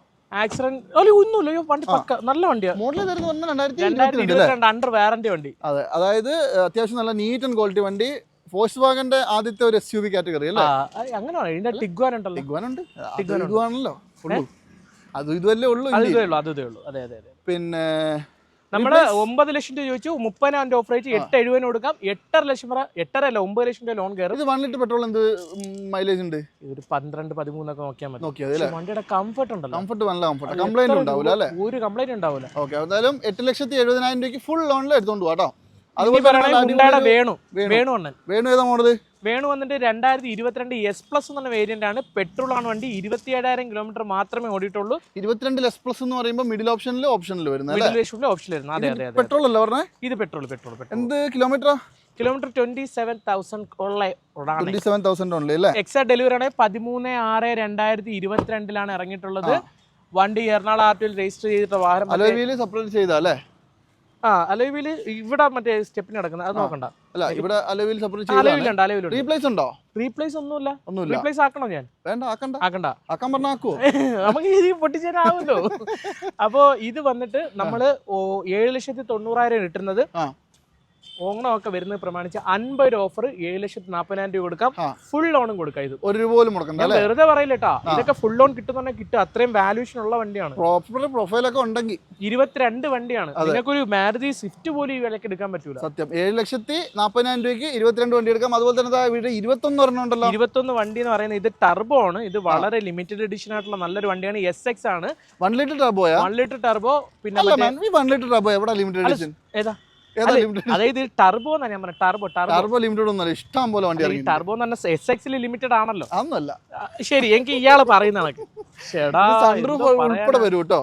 B: ആക്സിഡന്റ് ഒന്നുമില്ല. വണ്ടി പക്ക നല്ല വണ്ടിയാണ്
A: മോഡൽ
B: അണ്ടർ വാറന്റി വണ്ടി.
A: അതെ. അതായത് അത്യാവശ്യം നല്ല നീറ്റ് ആൻഡ് ക്വാളിറ്റി വണ്ടി. ഫോഴ്സ് വാഗന്റെ ആദ്യത്തെ ഒരു എസ് യു വി കാറ്റഗറി അല്ലേ?
B: ആ, ഇതിന്റെ ടിഗ്വാൻ ഉണ്ടല്ലോ
A: ടിഗ്വാൻ ഉണ്ട് ഉള്ളൂ. അതും ഇതുവല്ലേ ഉള്ളൂ
B: അത്. ഉള്ളൂ അത് അതെ അതെ
A: പിന്നെ
B: നമ്മൾ ഒമ്പത് ലക്ഷം രൂപ ചോദിച്ചു മുപ്പതിനായിരം രൂപ ഓഫർ വെച്ച് എട്ട് എഴുപതിന് കൊടുക്കാം. എട്ടര ലക്ഷം വരെ എട്ടര അല്ല ഒമ്പത് ലക്ഷം രൂപ ലോൺ കയറും.
A: ഇത് വൺ ലിറ്റർ പെട്രോൾ എന്ത് മൈലേജ് ഉണ്ട്?
B: ഇതൊരു പന്ത്രണ്ട് പതിമൂന്നൊക്കെ നോക്കിയാൽ മതി.
A: നോക്കിയത്
B: പക്ഷെ വണ്ടിയുടെ കംഫർട്ട് ഉണ്ടല്ലോ.
A: കംഫർട്ട് നല്ല കംഫർട്ട് കംപ്ലൈന്റ് ഉണ്ടാവില്ല അല്ലേ?
B: ഒരു കംപ്ലൈന്റ് ഉണ്ടാവില്ല
A: ഓക്കെ എന്തായാലും എട്ട് ലക്ഷത്തി എഴുപതിനായിരം രൂപയ്ക്ക് ഫുൾ ലോണിൽ എടുത്തോണ്ട് പോകാം അതുപോലെ
B: വേണു.
A: വേണു.
B: വേണു അണ്ണൻ
A: വേണു ഏതാ മോഡൽ
B: വേണു വന്നിട്ട് രണ്ടായിരത്തി ഇരുപത്തിരണ്ട് എസ് പ്ലസ് എന്ന വേരിയന്റ് ആണ്. പെട്രോൾ ആണ് വണ്ടി. ഇരുപത്തി ഏഴായിരം കിലോമീറ്റർ മാത്രമേ ഓടിയിട്ടുള്ളൂ.
A: ഇരുപത്തിരണ്ടിൽ എസ് പ്ലസ് എന്ന് പറയുമ്പോൾ മിഡിൽ ഓപ്ഷനിൽ ഓപ്ഷനിൽ വരുന്നത്
B: ഓപ്ഷൻ വരുന്നത് അതെ അതെ
A: പെട്രോൾ അല്ലേ പറഞ്ഞേ?
B: ഇത് പെട്രോൾ പെട്രോൾ പെട്രോൾ
A: എന്ത് kilometre
B: kilometre twenty seven thousand ഉള്ള
A: ട്വന്റി സെവൻ
B: എക്സാ ഡെലിവറി ആണ് പതിമൂന്ന് ആറ് രണ്ടായിരത്തി ഇരുപത്തിരണ്ടിലാണ് ഇറങ്ങിയിട്ടുള്ളത്. വണ്ടി എറണാകുളം ആർ രജിസ്റ്റർ ചെയ്തിട്ട് വാഹനം
A: സെപ്പറേറ്റ് ചെയ്താ അല്ലേ?
B: ആ അലവിൽ ഇവിടെ മറ്റേ സ്റ്റെപ്പിന് കിടക്കുന്നത് അത് നോക്കണ്ട.
A: അല്ല ഇവിടെ അലോവിയിൽ സെപ്പറേറ്റ് ചെയ്താ
B: അലവിലുണ്ട് അലവിലുണ്ട്.
A: റീപ്ലേസ് ഉണ്ടോ?
B: റീപ്ലേസ് ഒന്നുമില്ല.
A: ഒന്നുമില്ല.
B: റീപ്ലേസ് ആക്കണോ ഞാൻ?
A: വേണ്ട ആക്കണ്ട.
B: ആക്കണ്ട.
A: ആക്കാൻ പറഞ്ഞ ആക്കുവോ?
B: നമുക്ക് ഇത് പൊട്ടിച്ചേരാമല്ലോ. അപ്പോ ഇത് വന്നിട്ട് നമ്മൾ ഏഴ് ലക്ഷത്തി തൊണ്ണൂറായിരം കിട്ടുന്നത് ഓണമൊക്കെ വരുന്നത് പ്രമാണിച്ച് അൻപത് രൂപ ഓഫർ ഏഴ് ലക്ഷത്തി നാൽപ്പതിനായിരം രൂപ കൊടുക്കാം. ഫുൾ ലോണും കൊടുക്കാം ഇത്.
A: ഒരു രൂപ പോലും കൊടുക്കണ്ട
B: വെറുതെ പറയില്ലട്ടാ ഇതൊക്കെ ഫുൾ ലോൺ കിട്ടുന്ന കിട്ടും അത്രയും വാല്യൂഷൻ ഉള്ള വണ്ടിയാണ്.
A: പ്രോപ്പർ പ്രൊഫൈലൊക്കെ ഉണ്ടെങ്കിൽ
B: ഇരുപത്തിരണ്ട് വണ്ടിയാണ്. നിങ്ങൾക്കൊരു മാരുതി സ്വിഫ്റ്റ് പോലും ഈ വിലക്ക് എടുക്കാൻ പറ്റൂല.
A: സത്യം. ഏഴ് ലക്ഷത്തി നാൽപ്പതിനായിരം രൂപയ്ക്ക് ഇരുപത്തിരണ്ട് വണ്ടി എടുക്കാം. അതുപോലെ തന്നെ ദാ ഇവിടെ ഇരുപത്തൊന്ന് പറഞ്ഞുണ്ടല്ലോ
B: ഇരുപത്തൊന്ന് വണ്ടി എന്ന് പറയുന്നത് ഇത് ടർബോ ആണ്. ഇത് വളരെ ലിമിറ്റഡ് എഡിഷൻ ആയിട്ടുള്ള നല്ലൊരു വണ്ടിയാണ്. എസ് എക്സ് ആണ്.
A: One litre turbo
B: one litre turbo പിന്നെ
A: വൺ ലിറ്റർ ടർബോ എവിടെ ലിമിറ്റഡ് എഡിഷൻ
B: ഏതാ? അതായത് ടർബോ എന്നാ ഞാൻ പറഞ്ഞത് ടർബോ
A: ലിമിറ്റഡ് ഒന്നല്ല ഇഷ്ടം പോലെ വണ്ടി
B: ഈ
A: ഇറങ്ങി
B: ടർബോ എന്ന് പറഞ്ഞാൽ എസ് എക്സിൽ ലിമിറ്റഡ് ആണല്ലോ. ശരി എനിക്ക് ഇയാൾ പറയുന്ന കണക്ക്.
A: ഉൾപ്പെടെ വരും കേട്ടോ.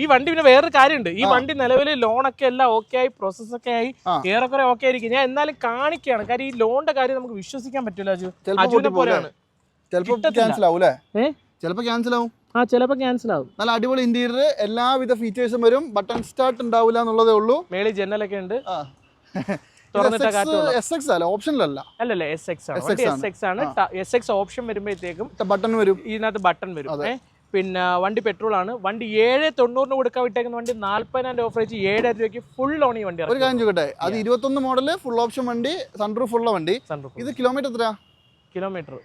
B: ഈ വണ്ടി പിന്നെ വേറൊരു കാര്യമുണ്ട് ഈ. വണ്ടി നിലവിൽ ലോണൊക്കെ എല്ലാം ഓക്കെ ആയി പ്രോസസ് ഒക്കെ ആയി. ഏറെക്കുറെ ഓക്കെ ആയിരിക്കും. ഞാൻ എന്നാലും കാണിക്കുകയാണ് കാര്യം ഈ ലോണിന്റെ കാര്യം നമുക്ക് വിശ്വസിക്കാൻ പറ്റില്ല അജു. അജുവിനെ പോലെയാണ്.
A: ചിലപ്പോ ക്യാൻസൽ? ചിലപ്പോ ക്യാൻസൽ ആവും.
B: ആ ചിലപ്പോ ക്യാൻസൽ ആവും.
A: നല്ല അടിപൊളി ഇന്റീരിയർ എല്ലാവിധ ഫീച്ചേഴ്സും വരും. ബട്ടൺ സ്റ്റാർട്ട് ഉണ്ടാവില്ല എന്നുള്ളതേ ഉള്ളൂ.
B: മേളിൽ ജനലൊക്കെ ഉണ്ട്. ഓപ്ഷൻ വരുമ്പോഴത്തേക്കും
A: ബട്ടൺ വരും.
B: ഇതിനകത്ത് ബട്ടൺ വരും. പിന്നെ വണ്ടി പെട്രോൾ ആണ്. വണ്ടി ഏഴ് തൊണ്ണൂറിന് കൊടുക്കാൻ വിട്ടേക്കുന്ന വണ്ടി നാല്പതിനായിരം ഓഫർ വെച്ച് ഏഴായിരം രൂപയ്ക്ക് ഫുൾ ലോൺ ഈ വണ്ടി
A: ഒരു കാര്യം ചോദിക്കട്ടെ? അത് ഇരുപത്തൊന്ന് മോഡൽ ഫുൾ ഓപ്ഷൻ വണ്ടി സൺറൂഫ് ഉള്ള വണ്ടി. ഇത് കിലോമീറ്റർ എത്ര
B: കിലോമീറ്റർ.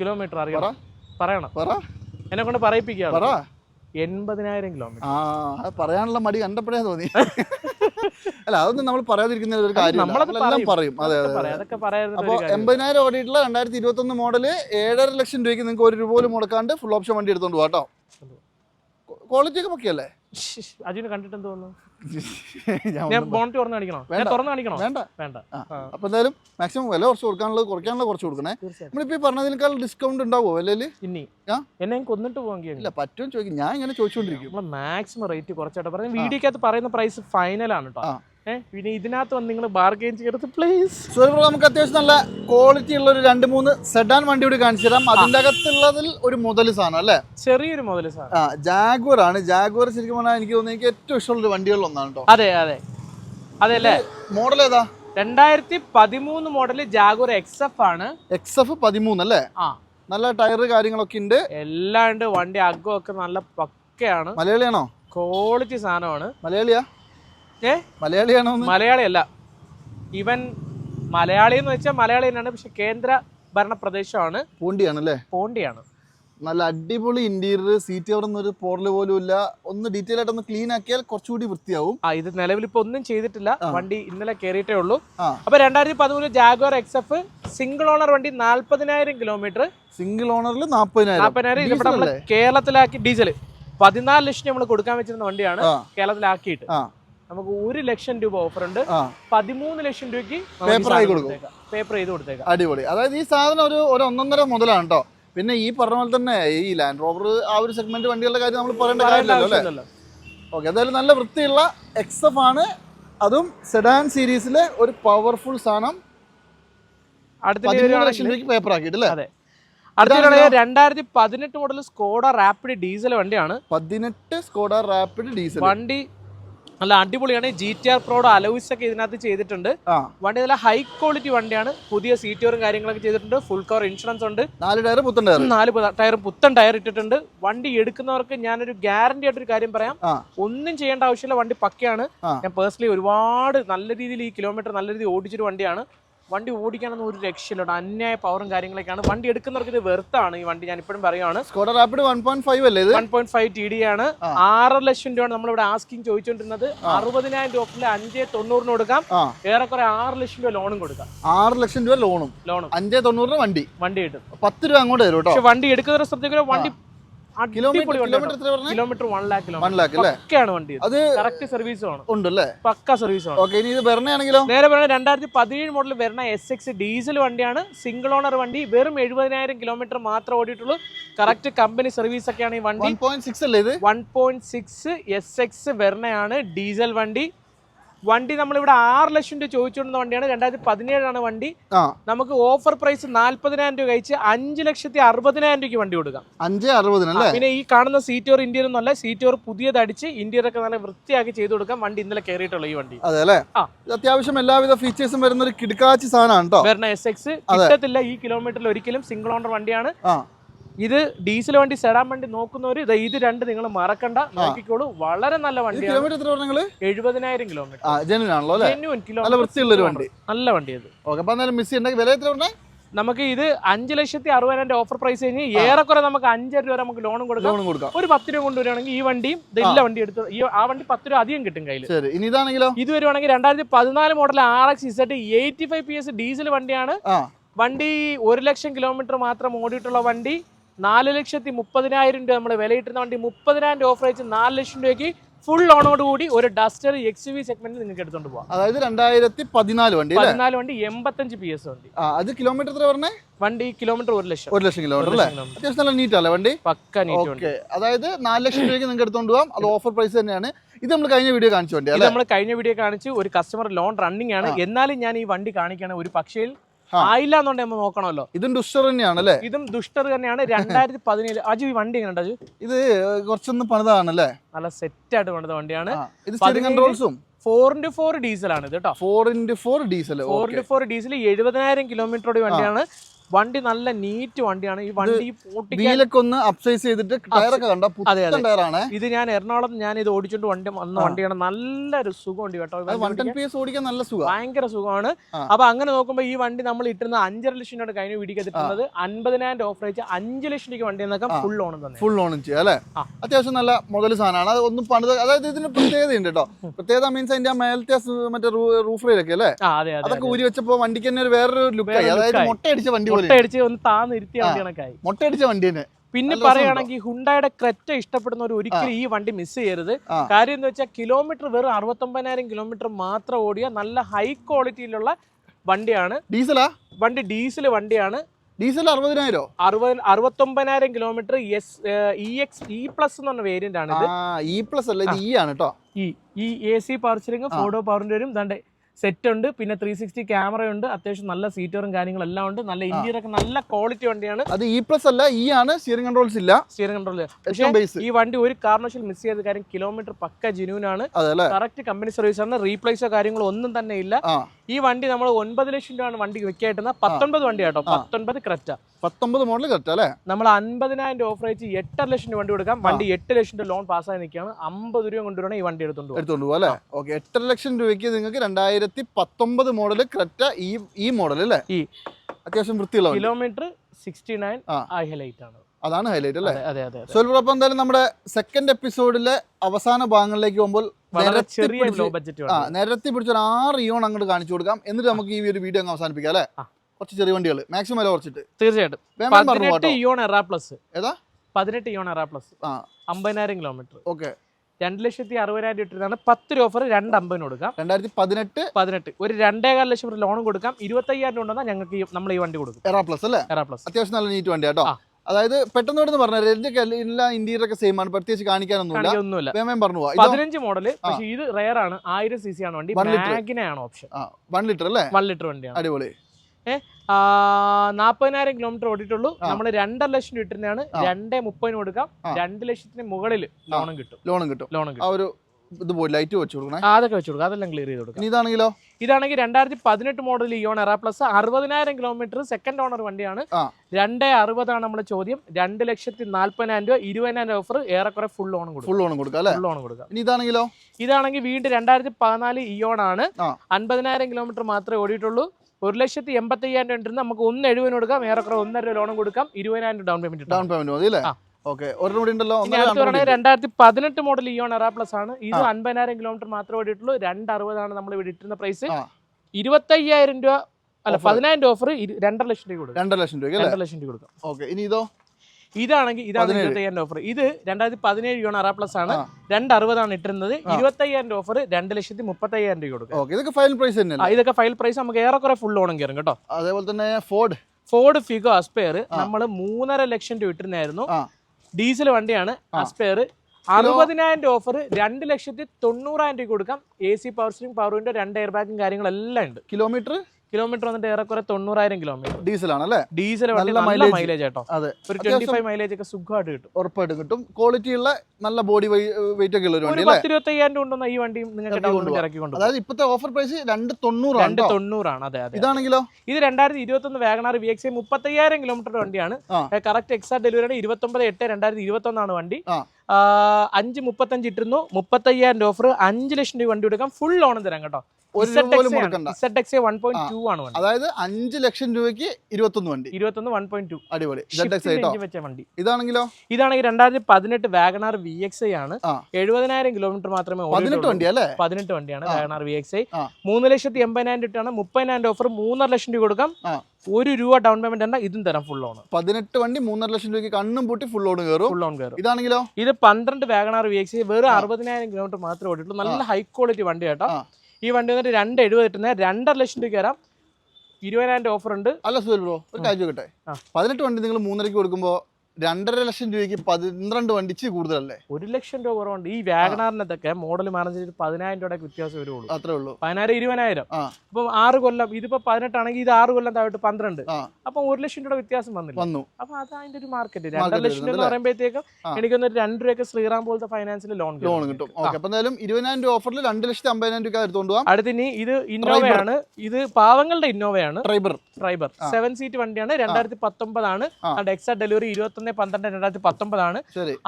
B: കിലോമീറ്റർ അറിയാം പറയണം.
A: പറ.
B: എന്നെ കൊണ്ട് പറയിപ്പിക്കുകയാണ്.
A: പറ.
B: എൺപതിനായിരം കിലോമീറ്റർ
A: ആ അത് പറയാനുള്ള മടി കണ്ടപ്പോഴേ തോന്നി. അല്ല അതൊന്നും നമ്മൾ പറയാതിരിക്കുന്ന ഒരു കാര്യം
B: നമ്മളത്
A: എല്ലാം പറയും. അതെ അതെ
B: അതൊക്കെ
A: അപ്പോൾ എൺപതിനായിരം ഓടിയിട്ടുള്ള രണ്ടായിരത്തി ഇരുപത്തൊന്ന് മോഡൽ ഏഴര ലക്ഷം രൂപയ്ക്ക് നിങ്ങൾക്ക് ഒരു രൂപ പോലും മുടക്കാണ്ട് ഫുൾ ഓപ്ഷൻ വണ്ടി എടുത്തോണ്ട് പോകാം കേട്ടോ. ക്വാളിറ്റി ഒക്കെ പറ്റിയല്ലേ
B: അജുന് കണ്ടിട്ട് എന്ത് തോന്നുന്നു?
A: ഞാൻ
B: ബോണ്ട് തുറന്ന് കാണിക്കണോ? ഞാൻ. തുറന്ന് കാണിക്കണോ?
A: വേണ്ട.
B: വേണ്ട.
A: അപ്പൊ എന്തായാലും മാക്സിമം വില കുറച്ച് കൊടുക്കാനുള്ളത് കുറയ്ക്കാനുള്ളത് കുറച്ച് കൊടുക്കണേ. നമ്മളിപ്പോ ഈ പറഞ്ഞതിനേക്കാൾ ഡിസ്കൗണ്ട് ഉണ്ടാവുമോ വിലയിൽ?
B: ഇനി? എന്നെ കൊന്നിട്ട് പോകാൻ
A: ഇല്ല പറ്റും ചോദിക്കും. ഞാൻ ഇങ്ങനെ ചോദിച്ചുകൊണ്ടിരിക്കും.
B: നമ്മളെ മാക്സിമം റേറ്റ് കുറച്ചായിട്ട് പറഞ്ഞ വീഡിയോക്കകത്ത് പറയുന്ന പ്രൈസ് ഫൈനലാണ് കേട്ടോ പിന്നെ ഇതിനകത്ത് വന്ന് നിങ്ങൾ ബാർഗെയിൻ ചെയ്യരുത് പ്ലീസ്
A: സുഹൃത്തുക്കളെ നമുക്ക് അത്യാവശ്യം നല്ല ക്വാളിറ്റി ഉള്ള ഒരു രണ്ട് മൂന്ന് സെഡാൻ വണ്ടി കൂടി കാണിച്ചു തരാം. അതിന്റെ അകത്തുള്ളതിൽ ഒരു മുതൽ സാധനം അല്ലേ?
B: ചെറിയൊരു മുതൽ സാധനം.
A: ആ ജാഗ്വർ ആണ്. ജാഗ്വർ ശരിക്കും പറഞ്ഞാൽ എനിക്ക് തോന്നുന്നു എനിക്ക് ഏറ്റവും ഇഷ്ടമുള്ള വണ്ടികളിൽ ഒന്നാണ് കേട്ടോ
B: അതെ അതെ. അതെ അല്ലേ?
A: മോഡൽ ഏതാ?
B: രണ്ടായിരത്തി പതിമൂന്ന് മോഡൽ ജാഗോർ എക്സ് എഫ് ആണ്.
A: എക്സ് എഫ് പതിമൂന്ന് അല്ലേ?
B: ആ.
A: നല്ല ടയർ കാര്യങ്ങളൊക്കെ ഉണ്ട്.
B: എല്ലാം ഉണ്ട്. വണ്ടി അകം ഒക്കെ നല്ല പക്കയാണ്.
A: മലയാളിയാണോ?
B: ക്വാളിറ്റി സാധനമാണ്.
A: മലയാളിയാ?
B: ഏ?
A: മലയാളിയാണോ
B: മലയാളിയല്ല. ഇവൻ മലയാളി എന്ന് വെച്ചാൽ മലയാളി തന്നെയാണ് പക്ഷെ കേന്ദ്ര ഭരണ പ്രദേശമാണ്.
A: പോണ്ടിയാണ് അല്ലേ
B: പോണ്ടിയാണ്.
A: നല്ല അടിപൊളി ഇന്റീരിയർ സീറ്റ് അവിടെ നിന്ന് ഒരു പോറൽ പോലും ഇല്ല. ഒന്ന് ഡീറ്റെയിൽ ആയിട്ട് ഒന്ന് ക്ലീൻ ആക്കിയാൽ കുറച്ചുകൂടി വൃത്തിയാവും.
B: ആ ഇത് നിലവിൽ ഇപ്പൊ ഒന്നും ചെയ്തിട്ടില്ല. വണ്ടി ഇന്നലെ കയറിയിട്ടേ ഉള്ളൂ. അപ്പൊ രണ്ടായിരത്തി പതിമൂന്ന് Jaguar X F single owner വണ്ടി നാല്പതിനായിരം കിലോമീറ്റർ
A: സിംഗിൾ ഓണറിൽ
B: നാൽപ്പതിനായിരം നമ്മൾ കേരളത്തിലാക്കി ഡീസൽ പതിനാല് ലക്ഷം നമ്മൾ കൊടുക്കാൻ വെച്ചിരുന്ന വണ്ടിയാണ് കേരളത്തിലാക്കിയിട്ട്. നമുക്ക് ഒരു ലക്ഷം രൂപ ഓഫർ ഉണ്ട് പതിമൂന്ന് ലക്ഷം രൂപയ്ക്ക്
A: പേപ്പർ ആയി കൊടുക്കും.
B: പേപ്പർ ചെയ്ത് കൊടുത്തേക്കാം.
A: അടിപൊളി. അതായത് ഈ സാധനം ഒരു ഒരു ഒന്നൊന്നര മുതലാണ് കേട്ടോ പിന്നെ ഈ പറഞ്ഞ പോലെ തന്നെ ഈ ലാൻഡ് റോവർ ആ ഒരു സെഗ്മെന്റ് വണ്ടികളുടെ കാര്യം നമ്മൾ പറയേണ്ട കാര്യമില്ലല്ലോ അല്ലേ? ഓക്കെ എന്തായാലും നല്ല വൃത്തിയുള്ള എക്സ് എഫ് ആണ്. അതും സെഡാൻ സീരീസിലെ ഒരു പവർഫുൾ സാധനം. പേപ്പർ
B: അതെ. അടുത്ത രണ്ടായിരത്തി പതിനെട്ട് മോഡൽ സ്കോഡ റാപ്പിഡ് ഡീസൽ വണ്ടിയാണ്.
A: പതിനെട്ട് സ്കോഡ റാപ്പിഡ് ഡീസൽ
B: വണ്ടി നല്ല അടിപൊളിയാണ്. ജി ടി ആർ പ്രോഡ് അലൗസ് ഒക്കെ ഇതിനകത്ത് ചെയ്തിട്ടുണ്ട്. വണ്ടി നല്ല ഹൈ ക്വാളിറ്റി വണ്ടിയാണ്. പുതിയ സീറ്റോറും കാര്യങ്ങളൊക്കെ ചെയ്തിട്ടുണ്ട്. ഫുൾ കവർ ഇൻഷുറൻസ് ഉണ്ട്.
A: നാല് ടയർ പുത്തൻ ടയർ
B: നാല് ടയർ പുത്തൻ ടയർ ഇട്ടിട്ടുണ്ട്. വണ്ടി എടുക്കുന്നവർക്ക് ഞാനൊരു ഗ്യാരണ്ടി ആയിട്ടൊരു കാര്യം പറയാം. ഒന്നും ചെയ്യേണ്ട ആവശ്യമില്ല. വണ്ടി പക്കയാണ്. ഞാൻ പേഴ്സണലി ഒരുപാട് നല്ല രീതിയിൽ ഈ കിലോമീറ്റർ നല്ല രീതിയിൽ ഓടിച്ചൊരു വണ്ടിയാണ്. വണ്ടി ഓടിക്കാനൊന്നും ഒരു രക്ഷയില്ല അന്യായ പവറും കാര്യങ്ങളൊക്കെയാണ്. വണ്ടി എടുക്കുന്നവർക്ക് ഇത് വെറുത്താണ്. ഈ വണ്ടി ഞാൻ ഇപ്പോഴും പറയുകയാണ്
A: Skoda Rapid one point five അല്ലേ
B: one point five T D ആണ്.
A: ആറ്
B: ആറര ലക്ഷം രൂപയാണ് നമ്മളിവിടെ ആസ്കിങ് ചോദിച്ചുകൊണ്ടിരുന്നത് അറുപതിനായിരം രൂപ അഞ്ച് തൊണ്ണൂറിന് കൊടുക്കാം. ഏറെക്കുറെ ആറ് ലക്ഷം രൂപ ലോണും കൊടുക്കാം.
A: ആറ് ലക്ഷം രൂപ ലോണും
B: ലോണും
A: അഞ്ചേ തൊണ്ണൂറിന് വണ്ടി.
B: വണ്ടി കിട്ടും.
A: പത്ത് രൂപ അങ്ങോട്ട് തരും കേട്ടോ.
B: പക്ഷെ വണ്ടി എടുക്കുന്നവരെ ശ്രദ്ധിക്കുക വണ്ടി
A: kilometre
B: one lakh
A: one lakh
B: പക്കയാണ് വണ്ടി
A: അത്
B: കറക്റ്റ് സർവീസും ആണ്.
A: ഉണ്ടല്ലേ?
B: പക്ക സർവീസും ആണ്.
A: ഓക്കെ ഇനി ഇത് വെറണയാണെങ്കിലോ
B: നേരെ പറഞ്ഞ രണ്ടായിരത്തി പതിനേഴ് മോഡൽ വരുന്ന എസ് എക്സ് ഡീസൽ വണ്ടിയാണ്. സിംഗിൾ ഓണർ വണ്ടി. വെറും എഴുപതിനായിരം കിലോമീറ്റർ മാത്രം ഓടിയിട്ടുള്ളൂ. കറക്റ്റ് കമ്പനി സർവീസ് ഒക്കെയാണ് ഈ വണ്ടി.
A: വൺ പോയിന്റ് സിക്സ് അല്ലേ ഇത്?
B: One point six S X വെർണയാണ് diesel വണ്ടി. വണ്ടി നമ്മളിവിടെ ആറ് ലക്ഷം രൂപ ചോദിച്ചുകൊണ്ടിരുന്ന വണ്ടിയാണ്. രണ്ടായിരത്തി പതിനേഴാണ് വണ്ടി. നമുക്ക് ഓഫർ പ്രൈസ് നാല്പതിനായിരം രൂപ കഴിച്ച് അഞ്ച് ലക്ഷത്തി അറുപതിനായിരം രൂപയ്ക്ക് വണ്ടി കൊടുക്കാം.
A: അഞ്ചേ അറുപതിനല്ലേ
B: പിന്നെ ഈ കാണുന്ന സീറ്റോർ ഇന്ത്യൻ ഒന്നല്ല സീറ്റോർ പുതിയതടിച്ച് ഇന്ത്യയിൽ ഒക്കെ നല്ല വൃത്തിയാക്കി ചെയ്തു കൊടുക്കാം വണ്ടി ഇന്നലെ കയറിയിട്ടുള്ള ഈ വണ്ടി.
A: അതെ അല്ലേ? അത്യാവശ്യം എല്ലാവിധ ഫീച്ചേഴ്സും വരുന്ന ഒരു കിടക്കാച്ചി സാധനമാണ് കേട്ടോ
B: വെർണ എസ് എക്സ് കിട്ടത്തില്ല ഈ കിലോമീറ്ററിൽ ഒരിക്കലും സിംഗിൾ ഓണർ വണ്ടിയാണ്. ഇത് ഡീസൽ വണ്ടി സെഡാൻ വണ്ടി നോക്കുന്നവര് ഇത് ഇത് രണ്ട് നിങ്ങൾ മറക്കണ്ട. നോക്കിക്കോളൂ. വളരെ നല്ല
A: വണ്ടി
B: വണ്ടിയാണ്.
A: കിലോമീറ്റർ
B: എഴുപതിനായിരം കിലോമീറ്റർ
A: വണ്ടി.
B: നല്ല വണ്ടി അത്
A: മിസ്
B: നമുക്ക് ഇത് അഞ്ച് ലക്ഷത്തി അറുപതിനായിരം ഓഫർ പ്രൈസ് കഴിഞ്ഞ് ഏറെക്കുറെ നമുക്ക് അഞ്ചര രൂപ നമുക്ക് ലോണും കൊടുക്കാം. ഒരു പത്ത് രൂപ കൊണ്ടുവരികയാണെങ്കിൽ ഈ വണ്ടിയും ഇതെല്ലാം വണ്ടി എടുത്ത്. ഈ ആ വണ്ടി പത്ത് രൂപ അധികം കിട്ടും കയ്യിൽ
A: ഇതാണെങ്കിലോ?
B: ഇത് വരുവാണെങ്കിൽ രണ്ടായിരത്തി പതിനാല് model R X ഇസെറ്റ് eighty five P S diesel വണ്ടിയാണ് വണ്ടി ഒരു ലക്ഷം കിലോമീറ്റർ മാത്രം ഓടിയിട്ടുള്ള വണ്ടി. നാല് ലക്ഷത്തി മുപ്പതിനായിരം രൂപ നമ്മൾ വിലയിട്ടിരുന്ന വണ്ടി മുപ്പതിനായിരം രൂപ ഓഫർ വെച്ച് നാല് ലക്ഷം രൂപയ്ക്ക് ഫുൾ ലോണോട് കൂടി ഒരു ഡസ്റ്റർ എക്സ് വി സെഗ്മെന്റ് നിങ്ങൾക്ക് എടുത്തോണ്ട് പോവാം.
A: അതായത് രണ്ടായിരത്തി പതിനാല് വണ്ടി
B: പതിനാല് വണ്ടി എൺപത്തഞ്ച് പി എസ് വണ്ടി.
A: അത് കിലോമീറ്റർ എത്ര പറഞ്ഞേ?
B: വണ്ടി കിലോമീറ്റർ ഒരു ലക്ഷം.
A: ഒരു ലക്ഷം കിലോമീറ്റർ അല്ലേ? അത്യാവശ്യം നല്ല നീറ്റ് അല്ലേ വണ്ടി?
B: പക്ക നീറ്റ്
A: അതായത് നാല് ലക്ഷം രൂപയ്ക്ക് നിങ്ങൾക്ക് എടുത്തോണ്ട് പോകാം അത് ഓഫർ പ്രൈസ് തന്നെയാണ്. ഇത് നമ്മൾ കഴിഞ്ഞ വീഡിയോ കാണിച്ചു വണ്ടി
B: നമ്മൾ കഴിഞ്ഞ വീഡിയോ കാണിച്ചു ഒരു കസ്റ്റമർ ലോൺ റണ്ണിങ് ആണ്. എന്നാലും ഞാൻ ഈ വണ്ടി കാണിക്കുകയാണ് ഒരു പക്ഷേ. ആയില്ല എന്നുണ്ടെങ്കിൽ നമ്മൾ നോക്കണമല്ലോ.
A: ഇതും ദുഷ്ടർ തന്നെയാണ് അല്ലേ?
B: ഇതും ദുഷ്ടർ തന്നെയാണ്. രണ്ടായിരത്തി പതിനേഴ് അജു ഈ വണ്ടി എങ്ങനെ അജു?
A: ഇത് കുറച്ചൊന്ന് പണിതാണ് അല്ലേ
B: നല്ല സെറ്റ് ആയിട്ട് പണിത വണ്ടിയാണ്.
A: ഇത് കൺട്രോൾസും
B: ഫോർ ഇന്റു ഫോർ ഡീസൽ ആണ് ഇത് കേട്ടോ
A: four into four diesel
B: four into four diesel എഴുപതിനായിരം കിലോമീറ്ററോട് വണ്ടിയാണ്. വണ്ടി നല്ല നീറ്റ് വണ്ടിയാണ്. ഈ വണ്ടി
A: വീലൊക്കെ ഒന്ന് അപ്സൈസ് ചെയ്തിട്ട് ടയറൊക്കെ കണ്ട പുത്തൻ ടയറാണ്
B: ഇത് ഞാൻ എറണാകുളം ഞാൻ ഇത് ഓടിച്ചോണ്ട് വണ്ടി വന്ന വണ്ടിയാണ്. നല്ലൊരു സുഖമുണ്ട് കേട്ടോ. വണ്ടി
A: വൺ ടെൻ. പി എസ് ഓടിക്കാൻ നല്ല സുഖം.
B: ഭയങ്കര സുഖമാണ്. അപ്പൊ അങ്ങനെ നോക്കുമ്പോൾ ഈ വണ്ടി നമ്മൾ ഇട്ടുന്ന അഞ്ചര ലക്ഷം രൂപ കഴിഞ്ഞ വീടിക്ക് ഇട്ടുന്നത് അൻപതിനായിരം ഓഫർ വെച്ച് അഞ്ച് ലക്ഷം രൂപ വണ്ടി എന്നൊക്കെ ഫുൾ ഓൺ തന്നെ.
A: ഫുൾ ഓൺ ചെയ്യാം അല്ലേ? അത്യാവശ്യം നല്ല മുതൽ സാധനമാണ്. അത് ഒന്നും പണിത് അതായത് ഇതിന് പ്രത്യേകതയുണ്ട് കേട്ടോ. പ്രത്യേകത മീൻസ് അതിന്റെ ആ മേലത്തെ മറ്റേ റൂഫ് റൈലൊക്കെ അല്ലേ? അതൊക്കെ ഊരി വെച്ചപ്പോ വണ്ടിക്ക് തന്നെ ഒരു വേറൊരു ലുക്കായി അതായത്
B: മുട്ട അടിച്ച
A: മുട്ടയടിച്ച വണ്ടി
B: മുട്ടയടിച്ച് ഒന്ന് താ നിർത്തിയ
A: ആ.
B: വണ്ടി കണക്കായി
A: മുട്ടയടിച്ച വണ്ടി തന്നെ
B: പിന്നെ? പറയുകയാണെങ്കിൽ ഹുണ്ടായുടെ ക്രെറ്റ ഇഷ്ടപ്പെടുന്നവർ ഒരിക്കലും ഈ വണ്ടി മിസ് ചെയ്യരുത്. കാര്യം എന്ന് വെച്ചാൽ കിലോമീറ്റർ വെറും അറുപത്തൊമ്പതിനായിരം കിലോമീറ്റർ മാത്രം ഓടിയ നല്ല ഹൈ ക്വാളിറ്റിയിലുള്ള വണ്ടിയാണ്.
A: ഡീസലാ?
B: വണ്ടി ഡീസൽ വണ്ടിയാണ്.
A: ഡീസൽ അറുപതിനായിരോ?
B: അറുപത് അറുപത്തൊമ്പതിനായിരം kilometre S E X E plus എന്ന് പറഞ്ഞ വേരിയന്റ് ആണ് ഇത്
A: ആ ഇ പ്ലസ് അല്ല ഇത് ഇ ആണ് കേട്ടോ
B: ഈ A C power steering photo പവറിന്റെ വരും. ദാണ്ട് സെറ്റ് ഉണ്ട് പിന്നെ ത്രീ സിക്സ്റ്റി ക്യാമറ ഉണ്ട് അത്യാവശ്യം നല്ല സീറ്ററും കാര്യങ്ങളും എല്ലാം ഉണ്ട്. നല്ല ഇന്റീരിയർ ഒക്കെ നല്ല ക്വാളിറ്റി വണ്ടിയാണ്.
A: അത് ഇ പ്ലസ് അല്ല ഈ ആണ് സ്റ്റിയറിംഗ് കൺട്രോൾസ് ഇല്ല.
B: സ്റ്റിയറിംഗ് കൺട്രോൾ പക്ഷേ ഈ വണ്ടി ഒരു കാരണവശാൽ മിസ് ചെയ്ത കാര്യം കിലോമീറ്റർ പക്ക ജെന്യൂൻ ആണ്. കറക്റ്റ് കമ്പനി സർവീസ് ആണ് റീപ്ലേസോ കാര്യങ്ങളോ ഒന്നും തന്നെ ഇല്ല. ഈ വണ്ടി നമ്മൾ ഒൻപത് ലക്ഷം രൂപയാണ് വണ്ടി വെക്കായിട്ടുന്ന പത്തൊൻപത് വണ്ടി കേട്ടോ പത്തൊൻപത് ക്രെറ്റ.
A: പത്തൊമ്പത് മോഡൽ കറക്റ്റ് അല്ലേ?
B: നമ്മൾ അൻപതിനായിരം രൂപ ഓഫർ അയച്ച് എട്ടര ലക്ഷം രൂപ വണ്ടി കൊടുക്കാം. വണ്ടി എട്ട് ലക്ഷം രൂപ ലോൺ പാസ്സായി നിൽക്കുകയാണ്. അമ്പത് രൂപ കൊണ്ടുവരണം ഈ വണ്ടി എടുത്തോണ്ട്
A: പോവാ അല്ലേ? ഓക്കെ എട്ടര ലക്ഷം രൂപയ്ക്ക് നിങ്ങൾക്ക് രണ്ടായിരത്തി പത്തൊമ്പത് മോഡൽ ക്രെറ്റ ഈ ഈ മോഡൽ അല്ലേ?
B: ഈ
A: അത്യാവശ്യം വൃത്തിയുള്ള.
B: Kilometre sixty nine. ഹൈലൈറ്റ് ആണ്.
A: അതാണ് ഹൈലൈറ്റ് അല്ലേ?
B: അതെ അതെ
A: സോൽപ്പം എന്തായാലും നമ്മുടെ സെക്കൻഡ് എപ്പിസോഡിലെ അവസാന ഭാഗങ്ങളിലേക്ക് പോകുമ്പോൾ
B: വളരെ
A: നിരത്തി
B: ചെറിയ ലോ ബഡ്ജറ്റ്
A: ആ നിരത്തി പിടിച്ച ഒരു ആറ് ഇയോൺ അങ്ങോട്ട് കാണിച്ചു കൊടുക്കാം. എന്നിട്ട് നമുക്ക് ഈ ഒരു വീഡിയോ അങ്ങ് അവസാനിപ്പിക്കാം അല്ലേ? കുറച്ച് ചെറിയ വണ്ടികൾ മാക്സിമം വില കുറച്ചിട്ട്.
B: തീർച്ചയായിട്ടും. പതിനെട്ട് ഇയോൺ എറാ പ്ലസ്.
A: ഏതാ?
B: പതിനെട്ട് ഇയോൺ എറ പ്ലസ്.
A: ആ.
B: അമ്പതിനായിരം കിലോമീറ്റർ.
A: ഓക്കെ.
B: രണ്ട് ലക്ഷത്തി അറുപതിനായിരം ഇട്ടിട്ടാണ് പത്ത് രൂപ ഓഫർ രണ്ട് അമ്പതിന് കൊടുക്കാം.
A: രണ്ടായിരത്തി പതിനെട്ട്.
B: പതിനെട്ട്. ഒരു രണ്ടേകാൽ ലക്ഷം രൂപ ലോണും കൊടുക്കാം. ഇരുപത്തയ്യായിരം ഉണ്ടെന്നാൽ ഞങ്ങൾക്ക് ഈ- നമ്മൾ ഈ വണ്ടി കൊടുക്കും.
A: എറാ പ്ലസ് അല്ലേ?
B: Era plus.
A: അത്യാവശ്യം നല്ല നീറ്റ് വണ്ടി കേട്ടോ. അതായത് പെട്ടെന്ന് പെട്ടെന്ന് പറഞ്ഞാൽ ഇതിന്റെ എല്ലാ ഇന്റീരിയർ ഒക്കെ സെയിം ആണ്. പ്രത്യേകിച്ച് കാണിക്കാനൊന്നുമില്ല. പറഞ്ഞു
B: പതിനഞ്ച് മോഡൽ പക്ഷേ ഇത് റയർ ആണ്. ആയിരം സി സി ആണ് വണ്ടി. മാഗിനയാണ് ഓപ്ഷൻ
A: വൺ ലിറ്റർ അല്ലേ?
B: വൺ ലിറ്റർ വണ്ടിയാണ്.
A: അടിപൊളി.
B: നാൽപ്പതിനായിരം കിലോമീറ്റർ ഓടിയിട്ടുള്ളൂ.
A: ആ.
B: നമ്മൾ രണ്ടര ലക്ഷം രൂപ ഇട്ടിരുന്നതാണ്.
A: ആ.
B: രണ്ടേ മുപ്പതിന് കൊടുക്കാം.
A: ആ.
B: രണ്ട് ലക്ഷത്തിന് മുകളിൽ ലോണും കിട്ടും.
A: ലോണും കിട്ടും.
B: ലോണും
A: ആ
B: കിട്ടും
A: ഒരു ഇത് ലൈറ്റ് വെച്ച് കൊടുക്കണേ.
B: അതൊക്കെ വെച്ച് കൊടുക്കുക അതെല്ലാം ക്ലിയർ ചെയ്ത്
A: കൊടുക്കുക ഇതാണെങ്കിലോ?
B: ഇതാണെങ്കിൽ രണ്ടായിരത്തി പതിനെട്ട് മോഡൽ ഇയോൺ എറ പ്ലസ് അറുപതിനായിരം കിലോമീറ്റർ സെക്കൻഡ് ഓണർ വണ്ടിയാണ്. രണ്ടേ അറുപതാണ് നമ്മുടെ ചോദ്യം. രണ്ട് ലക്ഷത്തി നാല്പതിനായിരം രൂപ ഇരുപതിനായിരം രൂപ ഓഫർ ഏറെക്കുറെ ഫുൾ ലോൺ കൊടുക്കും.
A: ഫുൾ ലോണും കൊടുക്കുക അല്ലേ?
B: ഫുൾ ലോൺ കൊടുക്കുക
A: ഇനി ഇതാണെങ്കിലോ?
B: ഇതാണെങ്കിൽ വീണ്ടും രണ്ടായിരത്തി പതിനാല് ഇയോൺ ആണ്. അൻപതിനായിരം കിലോമീറ്റർ മാത്രമേ ഓടിയിട്ടുള്ളൂ. ഒരു ലക്ഷത്തി എൺപത്തി അയ്യായിരം രൂപ നമുക്ക് ഒന്ന് എഴുപതിന് കൊടുക്കാം. ഏറെക്കുറെ ഒന്നര ലോണും കൊടുക്കാം. ഇരുപതിനായിരം രൂപ ഡൗൺ പേയ്മെന്റ്
A: ഡൗൺ പേയ്മെന്റ് മതി അല്ലേ. ഓക്കെ ഒരെണ്ണം ഉണ്ടല്ലോ.
B: രണ്ടായിരത്തി പതിനെട്ട് മോഡൽ ഇയോൺ എറ പ്ലസ് ആണ്. ഇത്. അൻപതിനായിരം കിലോമീറ്റർ മാത്രമേ ഓടിയിട്ടുള്ളൂ. രണ്ട് അറുപതാണ് നമ്മൾ ഇവിടെ ഇട്ടിരുന്ന പ്രൈസ്. ഇരുപത്തയ്യായിരം രൂപ അല്ല. പതിനായിരം രൂപ ഓഫർ രണ്ടര ലക്ഷം രൂപ കൊടുക്കും.
A: രണ്ടര ലക്ഷം രൂപ
B: രണ്ടര ലക്ഷം രൂപ കൊടുക്കാം.
A: ഓക്കെ ഇനി ഇതോ?
B: ഇതാണെങ്കിൽ ഇതാണ്. ഇരുപത്തയ്യായിരം ഓഫർ ഇത് രണ്ടായിരത്തി പതിനേഴ് യോൺ അറ പ്ലസ് ആണ്. രണ്ട് അറുപതാണ് ഇട്ടിരുന്നത്. ഇരുപത്തയ്യായിരം ഓഫർ രണ്ട് ലക്ഷത്തി മുപ്പത്തയ്യായിരം രൂപ കൊടുക്കും.
A: ഓക്കെ ഇതൊക്കെ ഫൈനൽ പ്രൈസ് തന്നെയാണ്
B: ഇതൊക്കെ ഫൈൽ പ്രൈസ് നമുക്ക് ഏറെക്കുറെ ഫുൾ ഓണം കയറും കേട്ടോ.
A: അതേപോലെ തന്നെ ഫോർഡ്
B: ഫോർഡ് ഫിഗോ അസ്പെയർ. നമ്മൾ മൂന്നര ലക്ഷം രൂപ ഇട്ടിരുന്നായിരുന്നു. ഡീസൽ വണ്ടിയാണ്. അസ്പെയർ അറുപതിനായിരം രൂപ ഓഫർ രണ്ട് ലക്ഷത്തി തൊണ്ണൂറായിരം രൂപ കൊടുക്കാം. A C power steering power window രണ്ട് എയർ ബാഗും കാര്യങ്ങളെല്ലാം ഉണ്ട്.
A: കിലോമീറ്റർ
B: കിലോമീറ്റർ വന്നിട്ട് ഏറെക്കുറെ തൊണ്ണൂറായിരം കിലോമീറ്റർ
A: ഡീസൽ ആണല്ലേ
B: ഡീസൽ
A: നല്ല
B: മൈലേജ് കേട്ടോ
A: അതെ.
B: ഒരു ട്വന്റി ഫൈവ് മൈലേജ് ഒക്കെ സുഖമായിട്ട് കിട്ടും.
A: ഉറപ്പായിട്ട് കിട്ടും. ക്വാളിറ്റി ഉള്ള നല്ല ബോഡി വെയിറ്റ് ഒക്കെ ഉള്ള ഒരു വണ്ടി അല്ലേ
B: പത്ത് ഇരുപത്തയ്യായിരം രൂപ കൊണ്ടുവന്ന ഈ വണ്ടിയും നിങ്ങൾക്ക്
A: ഇറക്കി കൊണ്ടുപോകും അതായത് ഇപ്പോഴത്തെ ഓഫർ പ്രൈസ് രണ്ട് തൊണ്ണൂറ്
B: രണ്ട് തൊണ്ണൂറാണ്. അതെ അതെ
A: ഇതാണെങ്കിലോ?
B: ഇത് രണ്ടായിരത്തി ഇരുപത്തി ഒന്ന് വാഗണാർ വി എക്സ് മുപ്പത്തയ്യായിരം കിലോമീറ്റർ വണ്ടിയാണ്. കറക്റ്റ് എക്സാ ഡെലിവറി ഇരുപത്തൊമ്പത് എട്ട് രണ്ടായിരത്തി ഇരുപത്തി ഒന്നാണ് വണ്ടി അഞ്ച് മുപ്പത്തഞ്ച് ഇട്ടിരുന്നു. മുപ്പത്തയ്യായിരം ഓഫർ അഞ്ച് ലക്ഷം രൂപ വണ്ടി എടുക്കാം ഫുൾ ഓണം തരാം കേട്ടോ.
A: ഒരു രൂപ പോലും അതായത് അഞ്ച് ലക്ഷം രൂപയ്ക്ക് ഇരുപത്തൊന്ന് വണ്ടി.
B: ഇരുപത്തൊന്ന് വൺ പോയിന്റ് ടു
A: അടിപൊളി.
B: വെച്ച വണ്ടി.
A: ഇതാണെങ്കിലോ?
B: ഇതാണെങ്കിൽ രണ്ടായിരത്തി പതിനെട്ട് വാഗണാർ വി എക്സ് ഐ ആണ്. എഴുപതിനായിരം കിലോമീറ്റർ മാത്രമേ
A: പതിനെട്ട്. വണ്ടി അല്ലേ?
B: പതിനെട്ട് വണ്ടിയാണ്. വാഗണാർ വി എക്സ് ഐ മൂന്ന് ലക്ഷത്തി എൺപതിനായിരം രൂപയാണ് മുപ്പതിനായിരം ഓഫർ മൂന്നര ലക്ഷം രൂപ കൊടുക്കാം. ഒരു രൂപ ഡൗൺ പേയ്മെന്റ് തന്നെ ഇതും തരാം ഫുൾ ലോൺ
A: പതിനെട്ട് വണ്ടി മൂന്നര ലക്ഷം രൂപയ്ക്ക് കണ്ണും പൂട്ടി ഫുൾ ലോൺ കയറും
B: ഫുൾ ലോൺ കയറും
A: ഇതാണെങ്കിലോ?
B: ഇത് പന്ത്രണ്ട് വാഗണാർ വി എക്സ് വെറും
A: ആ.
B: അറുപതിനായിരം കിലോമീറ്റർ മാത്രമേ ഓടിയിട്ടുള്ളൂ. നല്ല ഹൈ ക്വാളിറ്റി വണ്ടി കേട്ടോ. ഈ വണ്ടി വന്നിട്ട് രണ്ട് എഴുപത് കിട്ടുന്ന. രണ്ടര ലക്ഷം രൂപ കയറാം ഇരുപതിനായിരം ഓഫർ ഉണ്ട്.
A: അല്ല സുഹേൽ ബ്രോ ഒരു കാര്യം
B: കിട്ടെ.
A: പതിനെട്ട് വണ്ടി നിങ്ങൾ മൂന്നരയ്ക്ക് കൊടുക്കുമ്പോൾ രണ്ടര ലക്ഷം രൂപയ്ക്ക് പന്ത്രണ്ട് വണ്ടി ഇച്ചിരി കൂടുതലല്ലേ?
B: ഒരു ലക്ഷം രൂപ കുറവുണ്ട്. ഈ വാഗണാറിനൊക്കെ മോഡൽ മാനേജ് പതിനായിരം രൂപയുടെ വ്യത്യാസം വരുള്ളൂ
A: അത്രേ ഉള്ളൂ.
B: പതിനായിരം ഇരുപതിനായിരം. അപ്പൊ ആറ് കൊല്ലം ഇതിപ്പോ പതിനെട്ടാണെങ്കിൽ ഇത് ആറ് കൊല്ലം താഴോട്ട് പന്ത്രണ്ട്. അപ്പൊ ഒരു ലക്ഷം രൂപയുടെ വ്യത്യാസം വന്നില്ല.
A: വന്നു.
B: അപ്പൊ അത് അതിന്റെ ഒരു മാർക്കറ്റ് രണ്ടര ലക്ഷം രൂപ എന്ന് പറയുമ്പോഴത്തേക്കും. എനിക്കൊന്ന് രണ്ട് രൂപയ്ക്ക് ശ്രീറാം പോലത്തെ ഫൈനാൻസിൽ ലോൺ
A: ലോൺ കിട്ടും. അപ്പൊ എന്തായാലും ഇരുപതിനായിരം രൂപ ഓഫറിൽ രണ്ട് ലക്ഷത്തി അമ്പതിനായിരം രൂപ എടുത്തുകൊണ്ട് പോകാം
B: അടുത്തിനി ഇത് ഇന്നോവയാണ് ഇത് പാവങ്ങളുടെ ഇന്നോവയാണ്
A: ട്രൈബർ
B: ട്രൈബർ. സെവൻ സീറ്റ് വണ്ടിയാണ്. രണ്ടായിരത്തി പത്തൊമ്പതാണ്.
A: എക്സ്ട്രാ
B: എക്സാ ഡെലിവറി ഇരുപത്തൊന്ന് പന്ത്രണ്ട് രണ്ടായിരത്തി പത്തൊമ്പതാണ്.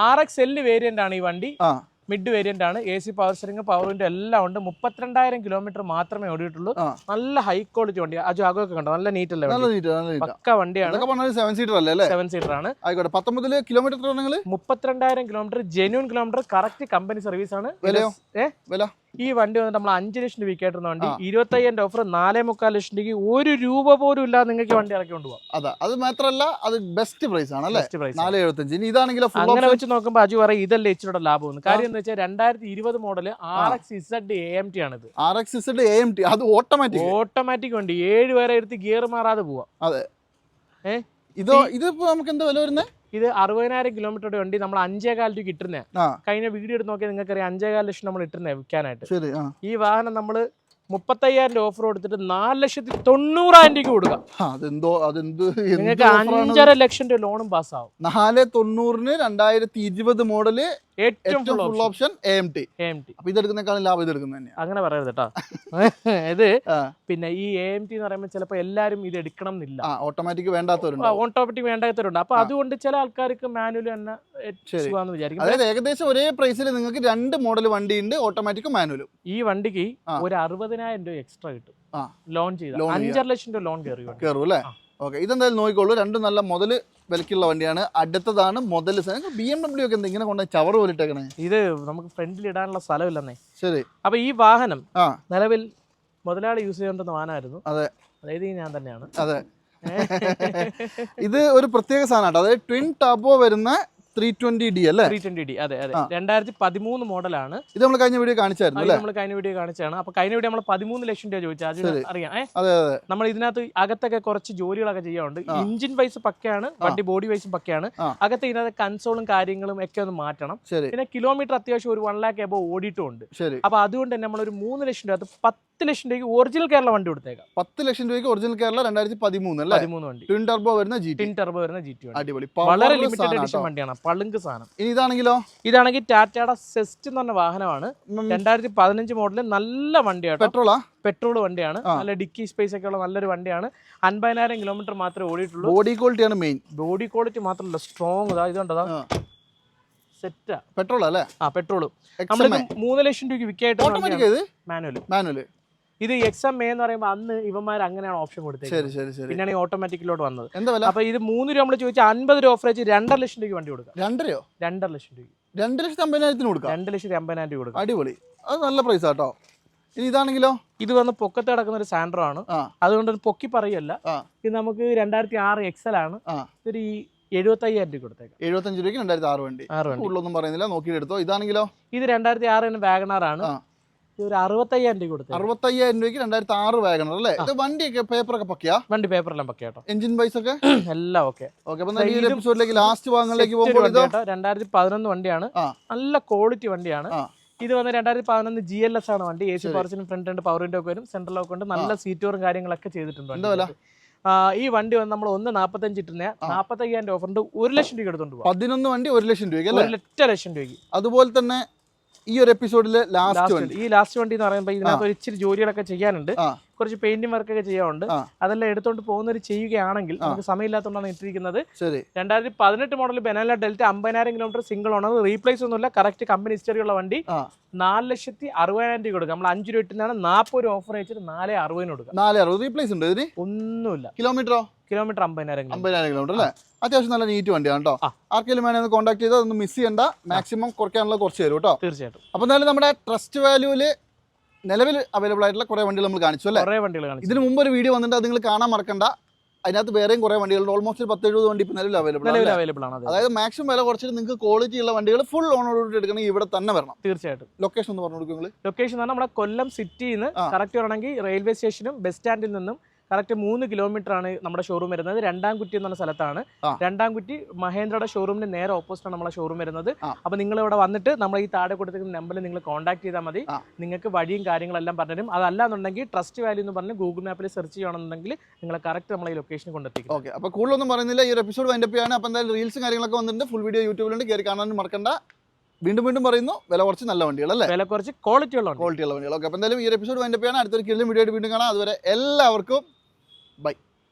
B: ആർ എക്സ് എൽ വേരിയന്റ് ആണ് ഈ വണ്ടി. മിഡ് വേരിയന്റ് ആണ്. A C power steering power window എല്ലാം ഉണ്ട്. മുപ്പത്തിരണ്ടായിരം കിലോമീറ്റർ മാത്രമേ ഓടിയിട്ടുള്ളൂ. നല്ല ഹൈ ക്വാളിറ്റി വണ്ടി. അജു അകൊക്കെ കണ്ടോ? നല്ല നീറ്റ് അല്ലേ പക്ക വണ്ടിയാണ്.
A: സെവൻ സീറ്റർ അല്ലേ
B: സെവൻ സീറ്റർ ആണ്.
A: ആയിക്കോട്ടെ. പത്തൊമ്പതിൽ കിലോമീറ്റർ
B: മുപ്പത്തിരണ്ടായിരം kilometre genuine kilometre correct company service ആണ്.
A: വില?
B: ഈ വണ്ടി വന്നിട്ട് നമ്മൾ അഞ്ച് ലക്ഷം രൂപ ആയിട്ടുള്ള വണ്ടി.
A: ഇരുപത്തി
B: ഇരുപത്തയ്യായിരം ഓഫർ നാലേ മുക്കാൽ ലക്ഷം രൂപയ്ക്ക് ഒരു രൂപ പോലും ഇല്ലാതെ നിങ്ങൾക്ക് വണ്ടി ഇറക്കി കൊണ്ടുപോകാം.
A: അതാ. അത് മാത്രമല്ല അത് ബെസ്റ്റ് പ്രൈസ് ആണ് അല്ലേ? നാല് എഴുപത്തഞ്ച്. ഇനി ഇതാണെങ്കിലോ ഫുൾ
B: അങ്ങനെ വെച്ച് നോക്കുമ്പോൾ അജു പറയും ഇതല്ലേ ഇച്ചിരി ലാഭം കാര്യം എന്ന് വെച്ചാൽ രണ്ടായിരത്തി ഇരുപത് model R X Z A M T ആണിത്.
A: R X Z A M T. അത് ഓട്ടോമാറ്റിക്
B: ഓട്ടോമാറ്റിക് വണ്ടി. ഏഴ് പേരെ എടുത്ത് ഗിയർ മാറാതെ പോവാം.
A: അതെ.
B: ഏ?
A: ഇതോ ഇതിപ്പോ നമുക്ക് എന്താ വില വരുന്നത്
B: ഇത് അറുപതിനായിരം കിലോമീറ്ററുടെ വണ്ടി നമ്മൾ അഞ്ചേകാൽ രൂപ കിട്ടുന്നേ. കഴിഞ്ഞ വീഡിയോ എടുത്ത് നോക്കിയാൽ നിങ്ങൾക്കറിയാം അഞ്ചേകാൽ ലക്ഷം നമ്മൾ ഇട്ടുന്നേ വിൽക്കാനായിട്ട്.
A: ശരി
B: ഈ വാഹനം നമ്മൾ മുപ്പത്തയ്യായിരം രൂപ ഓഫർ കൊടുത്തിട്ട് നാല് ലക്ഷത്തി തൊണ്ണൂറായിരം രൂപയ്ക്ക് കൊടുക്കാം.
A: അതെന്തോ അതെന്ത്
B: നിങ്ങൾക്ക്? അഞ്ചര ലക്ഷം രൂപ ലോണും പാസ്സാവും.
A: നാല് തൊണ്ണൂറിന് രണ്ടായിരത്തി ഇരുപത് മോഡൽ
B: ഏറ്റവും
A: full option A M T
B: M T
A: അപ്പൊ ഇതെടുക്കുന്നേക്കാളും ലാഭം ഇതെടുക്കുന്നത്
B: അങ്ങനെ പറയരുത് കേട്ടോ ഇത് പിന്നെ ഈ എ എം ടി എന്ന് പറയുമ്പോൾ ചിലപ്പോൾ എല്ലാരും ഇത് എടുക്കണം എന്നില്ല.
A: ഓട്ടോമാറ്റിക് വേണ്ടാത്തവരുണ്ട്?
B: ഓട്ടോമാറ്റിക് വേണ്ടാത്തവരുണ്ട്. അപ്പൊ. അതുകൊണ്ട് ചില ആൾക്കാർക്ക് മാനുവൽ തന്നെ വിചാരിക്കും.
A: അതായത് ഏകദേശം ഒരേ പ്രൈസിൽ നിങ്ങൾക്ക് രണ്ട് മോഡൽ വണ്ടി ഉണ്ട് ഓട്ടോമാറ്റിക്കും മാനുവലും
B: ഈ വണ്ടിക്ക്
A: ഒരു
B: ഒരു അറുപതിനായിരം രൂപ എക്സ്ട്രാ കിട്ടും. ലോൺ ചെയ്ത്. അഞ്ചര ലക്ഷം രൂപ ലോൺ കയറി
A: കയറും അല്ലേ. ഓക്കെ. ഇതെന്തായാലും നോക്കിക്കോളൂ. രണ്ടും നല്ല മുതൽ വിലക്കുള്ള വണ്ടിയാണ്. അടുത്തതാണ് മുതൽ ബി എം ഡബ്ല്യു ഒക്കെ ഇങ്ങനെ കൊണ്ട് ചവർ പോലിട്ടേക്കണേ
B: ഇത് നമുക്ക് ഫ്രണ്ടിൽ ഇടാനുള്ള സ്ഥലമില്ലെന്നേ.
A: ശരി.
B: അപ്പൊ ഈ വാഹനം
A: ആ.
B: നിലവിൽ മുതലാളി യൂസ് ചെയ്യേണ്ടുന്ന വാഹനമായിരുന്നു.
A: അതെ.
B: അതായത് ഈ ഞാൻ തന്നെയാണ്.
A: അതെ. ഇത് ഒരു പ്രത്യേക സാധനമാണ് അതായത് ട്വിൻ ടർബോ വരുന്ന ത്രീ ട്വന്റി ഡി അല്ലേ?
B: ത്രീ ട്വന്റി ഡി അതെ അതെ. രണ്ടായിരത്തി പതിമൂന്ന് മോഡലാണ്.
A: ഇത് നമ്മൾ കഴിഞ്ഞ വീഡിയോ കാണിച്ചായിരുന്നു അല്ലേ
B: നമ്മൾ കഴിഞ്ഞ വീഡിയോ കാണിച്ചാണ് അപ്പൊ കഴിഞ്ഞ വീഡിയോ നമ്മൾ പതിമൂന്ന് ലക്ഷം രൂപ ചോദിച്ചാൽ അത് അറിയാം.
A: അതെ അതെ.
B: നമ്മൾ ഇതിനകത്ത് അകത്തൊക്കെ കുറച്ച് ജോലികളൊക്കെ ചെയ്യാറുണ്ട്.
A: എഞ്ചിൻ
B: ഇഞ്ചിൻ വൈസ് പക്കയാണ് വണ്ടി ബോഡി വൈസ് പക്കയാണ്. അകത്ത് ഇതിനകത്ത് കൺസോളും കാര്യങ്ങളും ഒക്കെ ഒന്ന് മാറ്റണം. പിന്നെ കിലോമീറ്റർ അത്യാവശ്യം ഒരു വൺ ലാക്ക് എബോ
A: ഓടിയിട്ടുണ്ട്.
B: അപ്പൊ അതുകൊണ്ട് തന്നെ നമ്മൾ ഒരു മൂന്ന് ലക്ഷം രൂപ പത്ത് ലക്ഷം രൂപയ്ക്ക് ഒറിജിനൽ കേരള വണ്ടി കൊടുത്തേക്കാം.
A: പത്ത് ലക്ഷം രൂപയ്ക്ക് ഒറിജിനൽ കേരള രണ്ടായിരത്തി പതിമൂന്ന് അല്ലേ?
B: പതിമൂന്ന് വണ്ടി.
A: ട്വിൻ ടർബോ വരുന്ന ജി ടി
B: ടിൻ ടെർബോ വരുന്ന ജി ടി വണ്ടി.
A: അടിപൊളി.
B: വളരെ ലിമിറ്റഡ് എഡിഷൻ വണ്ടിയാണ്. പളുങ്ക് സാധനം.
A: ഇനി ഇതാണെങ്കിലോ?
B: ഇതാണെങ്കിൽ ടാറ്റയുടെ സെസ്റ്റ് എന്ന് പറഞ്ഞ വാഹനമാണ്. രണ്ടായിരത്തി പതിനഞ്ച് മോഡൽ നല്ല വണ്ടിയാണ്
A: പെട്രോളാ?
B: പെട്രോൾ വണ്ടിയാണ്. നല്ല ഡിക്കി സ്പേസ് ഒക്കെ ഉള്ള നല്ലൊരു വണ്ടിയാണ്. അൻപതിനായിരം കിലോമീറ്റർ മാത്രമേ ഓടിയിട്ടുള്ളൂ.
A: ബോഡി ക്വാളിറ്റിയാണ് മെയിൻ
B: ബോഡി ക്വാളിറ്റി മാത്രമല്ല സ്ട്രോങ് ഇതാ. ഇതുണ്ടതാ. സെറ്റാ
A: പെട്രോൾ അല്ലേ?
B: ആ പെട്രോൾ നമ്മൾ മൂന്ന് ലക്ഷം രൂപയ്ക്ക് വിൽക്കായിട്ട് മാനുവൽ
A: മാനുവൽ
B: ഇത് എക്സ് എം എന്ന് പറയുമ്പോൾ അന്ന് ഇവന്മാർ അങ്ങനെയാണ് ഓപ്ഷൻ കൊടുത്തത് പിന്നെയാണ് ഈ ഓട്ടോമാറ്റിക്കിലോട്ട് വന്നത്.
A: എന്താ
B: അപ്പൊ ഇത് മൂന്ന് രൂപ നമ്മൾ ചോദിച്ചാൽ അൻപത് രൂപ ഓഫർ വെച്ച് രണ്ടര ലക്ഷം രൂപ വണ്ടി കൊടുക്കാം.
A: രണ്ടരയോ?
B: രണ്ടര ലക്ഷം രൂപ
A: രണ്ട് ലക്ഷത്തി അമ്പതിനായിരത്തിന് കൊടുക്കാം.
B: രണ്ട് ലക്ഷത്തി അമ്പതിനായിരം രൂപ കൊടുക്കാം.
A: അടിപൊളി. അത് നല്ല പ്രൈസ് ആട്ടോ ഇനി ഇതാണെങ്കിലോ?
B: ഇത് വന്ന് പൊക്കത്ത് കിടക്കുന്ന ഒരു സാൻഡ്രോ ആണ്. അതുകൊണ്ട് ഒരു പൊക്കി പറയല്ല. ഇത് നമുക്ക് രണ്ടായിരത്തി ആറ് എക്സൽ ആണ് ഒരു എഴുപത്തയ്യായിരം രൂപ കൊടുത്തേക്കാം.
A: എഴുപത്തഞ്ച് രൂപയ്ക്ക് രണ്ടായിരത്തി ആറ് വണ്ടി.
B: ആറ് വണ്ടി.
A: ഉള്ളൊന്നും പറയുന്നില്ല നോക്കിയിട്ട് എടുത്തോ ഇതാണെങ്കിലോ?
B: ഇത് രണ്ടായിരത്തി ആറ് വാഗണാർ ആണ് ഒരു അറുപത്തയ്യായിരം രൂപ കൊടുത്തു
A: അറുപത്തയ്യായിരം രൂപയ്ക്ക് രണ്ടായിരത്തി ആറ് വാഗണർ അല്ലേ? ഇത് വണ്ടിയൊക്കെ പേപ്പറൊക്കെ പക്കിയാ?
B: വണ്ടി പേപ്പറെല്ലാം പക്കിയ കേട്ടോ
A: എഞ്ചിൻ വൈസ് ഒക്കെ
B: എല്ലാം ഓക്കെ.
A: ഓക്കെ എപ്പിസോഡിലേക്ക് ലാസ്റ്റ് ഭാഗങ്ങളിലേക്ക് പോകുമ്പോൾ
B: രണ്ടായിരത്തി പതിനൊന്ന് വണ്ടിയാണ്. നല്ല ക്വാളിറ്റി വണ്ടിയാണ്. ഇത് വന്ന് രണ്ടായിരത്തി പതിനൊന്ന് ജി എൽ എസ് ആണ് വണ്ടി. A C. പവർസിനും ഫ്രണ്ട് ഉണ്ട് പവർ വിൻഡോ ഒക്കെ വരും. സെൻട്രൽ ലോക്ക് ഉണ്ട്. നല്ല സീറ്റോറും കാര്യങ്ങളൊക്കെ ചെയ്തിട്ടുണ്ട്? ഈ വണ്ടി വന്ന് നമ്മൾ ഒന്ന് നാപ്പത്തഞ്ച് ഇട്ടുന്ന നാപ്പത്തയ്യായിരം ഓഫറിന്റെ ഒരു ലക്ഷം രൂപ എടുത്തോണ്ട് പോകും
A: പതിനൊന്ന് വണ്ടി ഒരു ലക്ഷം രൂപ
B: ഒരു ലക്ഷം രൂപയ്ക്ക്.
A: അതുപോലെ തന്നെ ഈ ഒരു എപ്പിസോഡിലെ ലാസ്റ്റ് വണ്ടി.
B: ഈ ലാസ്റ്റ് വണ്ടി എന്ന് പറയുമ്പോൾ ഇതിനകത്ത് ഒരു ഇച്ചിരി ജോലികളൊക്കെ ചെയ്യാനുണ്ട്. കുറച്ച് പെയിന്റിംഗ് വർക്കൊക്കെ ചെയ്യാറുണ്ട് അതെല്ലാം എടുത്തോണ്ട് പോകുന്നവർ ചെയ്യുകയാണെങ്കിൽ. നമുക്ക് സമയമില്ലാത്തതുകൊണ്ടാണ് ഇട്ടിരിക്കുന്നത്. രണ്ടായിരത്തി പതിനെട്ട് മോഡൽ ബെനാല ഡെൽറ്റ അമ്പതിനായിരം കിലോമീറ്റർ സിംഗിൾ ഓണർ റീപ്ലേസ് ഒന്നുമില്ല. കറക്റ്റ് കമ്പനി ഹിസ്റ്ററി ഉള്ള വണ്ടി. നാല് ലക്ഷത്തി അറുപതിനായിരം രൂപ കൊടുക്കുക നമ്മൾ അഞ്ചു രൂപ ഇട്ടുന്നാണ് നാൽപ്പത് രൂപ ഓഫർ അയച്ചിട്ട് നാല് അറുപതിന് കൊടുക്കുക.
A: നാല് അറുപത്. റീപ്ലേസ് ഉണ്ട് ഇതിന്?
B: ഒന്നുമില്ല.
A: കിലോമീറ്ററോ
B: കിലോമീറ്റർ അമ്പതിനായിരം
A: അമ്പതിനായിരം കിലോമീറ്റർ അല്ലേ? അത്യാവശ്യം നല്ല നീറ്റ് വണ്ടിയാണ് കേട്ടോ. ആർക്കെങ്കിലും വേണമെങ്കിൽ കോൺടാക്ട് ചെയ്താൽ ഒന്ന് മിസ് ചെയ്യണ്ട. മാക്സിമം കുറയ്ക്കാനുള്ള കുറച്ച് തരും കേട്ടോ
B: തീർച്ചയായിട്ടും.
A: അപ്പോൾ എന്തായാലും നമ്മുടെ ട്രസ്റ്റ് വാല്യൂവിൽ നിലവിൽ അവൈലബിൾ ആയിട്ടുള്ള കുറേ വണ്ടികൾ നമ്മൾ കാണിച്ചു അല്ലേ?
B: കുറേ വണ്ടികൾ കാണിച്ചു.
A: ഇതിന് മുമ്പ് ഒരു വീഡിയോ വന്നിട്ട് അത് നിങ്ങൾ കാണാൻ മറക്കണ്ട. അതിനകത്ത് വേറെയും കുറേ വണ്ടികളുണ്ട്. ഓൾമോസ്റ്റ് ഒരു പത്ത് എഴുപത് വണ്ടി ഇപ്പോൾ നിലവിൽ അവൈലബിൾ
B: നിലവിൽ അവൈലബിൾ ആണ് അത്.
A: അതായത് മാക്സിമം വില കുറച്ചിട്ട് നിങ്ങൾക്ക് ക്വാളിറ്റി ഉള്ള വണ്ടികൾ ഫുൾ ഓണോടുകൂടി എടുക്കണമെങ്കിൽ ഇവിടെ തന്നെ വരണം.
B: തീർച്ചയായിട്ടും.
A: ലൊക്കേഷൻ ഒന്ന് പറഞ്ഞു കൊടുക്കും നിങ്ങൾ
B: ലൊക്കേഷൻ എന്ന് പറഞ്ഞാൽ നമ്മുടെ കൊല്ലം സിറ്റിയിൽ നിന്ന്
A: ആ.
B: കറക്റ്റ് പറയണമെങ്കിൽ റെയിൽവേ സ്റ്റേഷനും ബസ് സ്റ്റാൻഡിൽ നിന്നും കറക്റ്റ് മൂന്ന് കിലോമീറ്റർ ആണ് നമ്മുടെ ഷോറൂം വരുന്നത്. രണ്ടാം കുറ്റി എന്ന് സ്ഥലത്താണ്. രണ്ടാം കുറ്റി മഹേന്ദ്രയുടെ ഷോറൂമിന് നേരെ ഓപ്പോസിറ്റ് ആണ് നമ്മുടെ ഷോറൂം വരുന്നത്. അപ്പൊ നിങ്ങൾ ഇവിടെ വന്നിട്ട് നമ്മൾ ഈ താഴെ കൊടുത്തിരിക്കുന്ന നമ്പറിൽ നിങ്ങൾ കോൺടാക്ട് ചെയ്താൽ മതി. നിങ്ങൾക്ക് വഴിയും കാര്യങ്ങളെല്ലാം പറഞ്ഞുതരും അതല്ലാന്നുണ്ടെങ്കിൽ ട്രസ്റ്റ് വാല്യൂ എന്ന് പറഞ്ഞ് ഗൂഗിൾ മാപ്പിൽ സെർച്ച് ചെയ്യണമെന്നുണ്ടെങ്കിൽ നിങ്ങൾ കറക്റ്റ് നമ്മളെ ഈ ലൊക്കേഷൻ കൊണ്ടെത്തിക്കും.
A: ഓക്കെ അപ്പോൾ കൂടുതലൊന്നും പറയുന്നില്ല. ഈ ഒരു എപ്പിസോഡ് വൈൻഡപ്പ് ചെയ്യാണ് അപ്പോൾ എന്തായാലും റീൽസും കാര്യങ്ങളൊക്കെ വന്നിട്ടുണ്ട്. ഫുൾ വീഡിയോ യൂട്യൂബിലുണ്ട് കയറി കാണാനും മറക്കണ്ട. വീണ്ടും വീണ്ടും പറയുന്നു. വില കുറച്ച് നല്ല വണ്ടികൾ അല്ലേ?
B: വില കുറച്ച് ക്വാളിറ്റി ഉള്ള
A: ക്വാളിറ്റി ഉള്ള വണ്ടികൾ. ഓക്കെ അപ്പോൾ എന്തായാലും ഈ ഒരു എപ്പിസോഡ് വൈൻഡപ്പ് ചെയ്യണം അടുത്തൊരു കിഴിലും വീഡിയോ ആയിട്ട് വീണ്ടും കാണാം. അതുവരെ എല്ലാവർക്കും ബൈ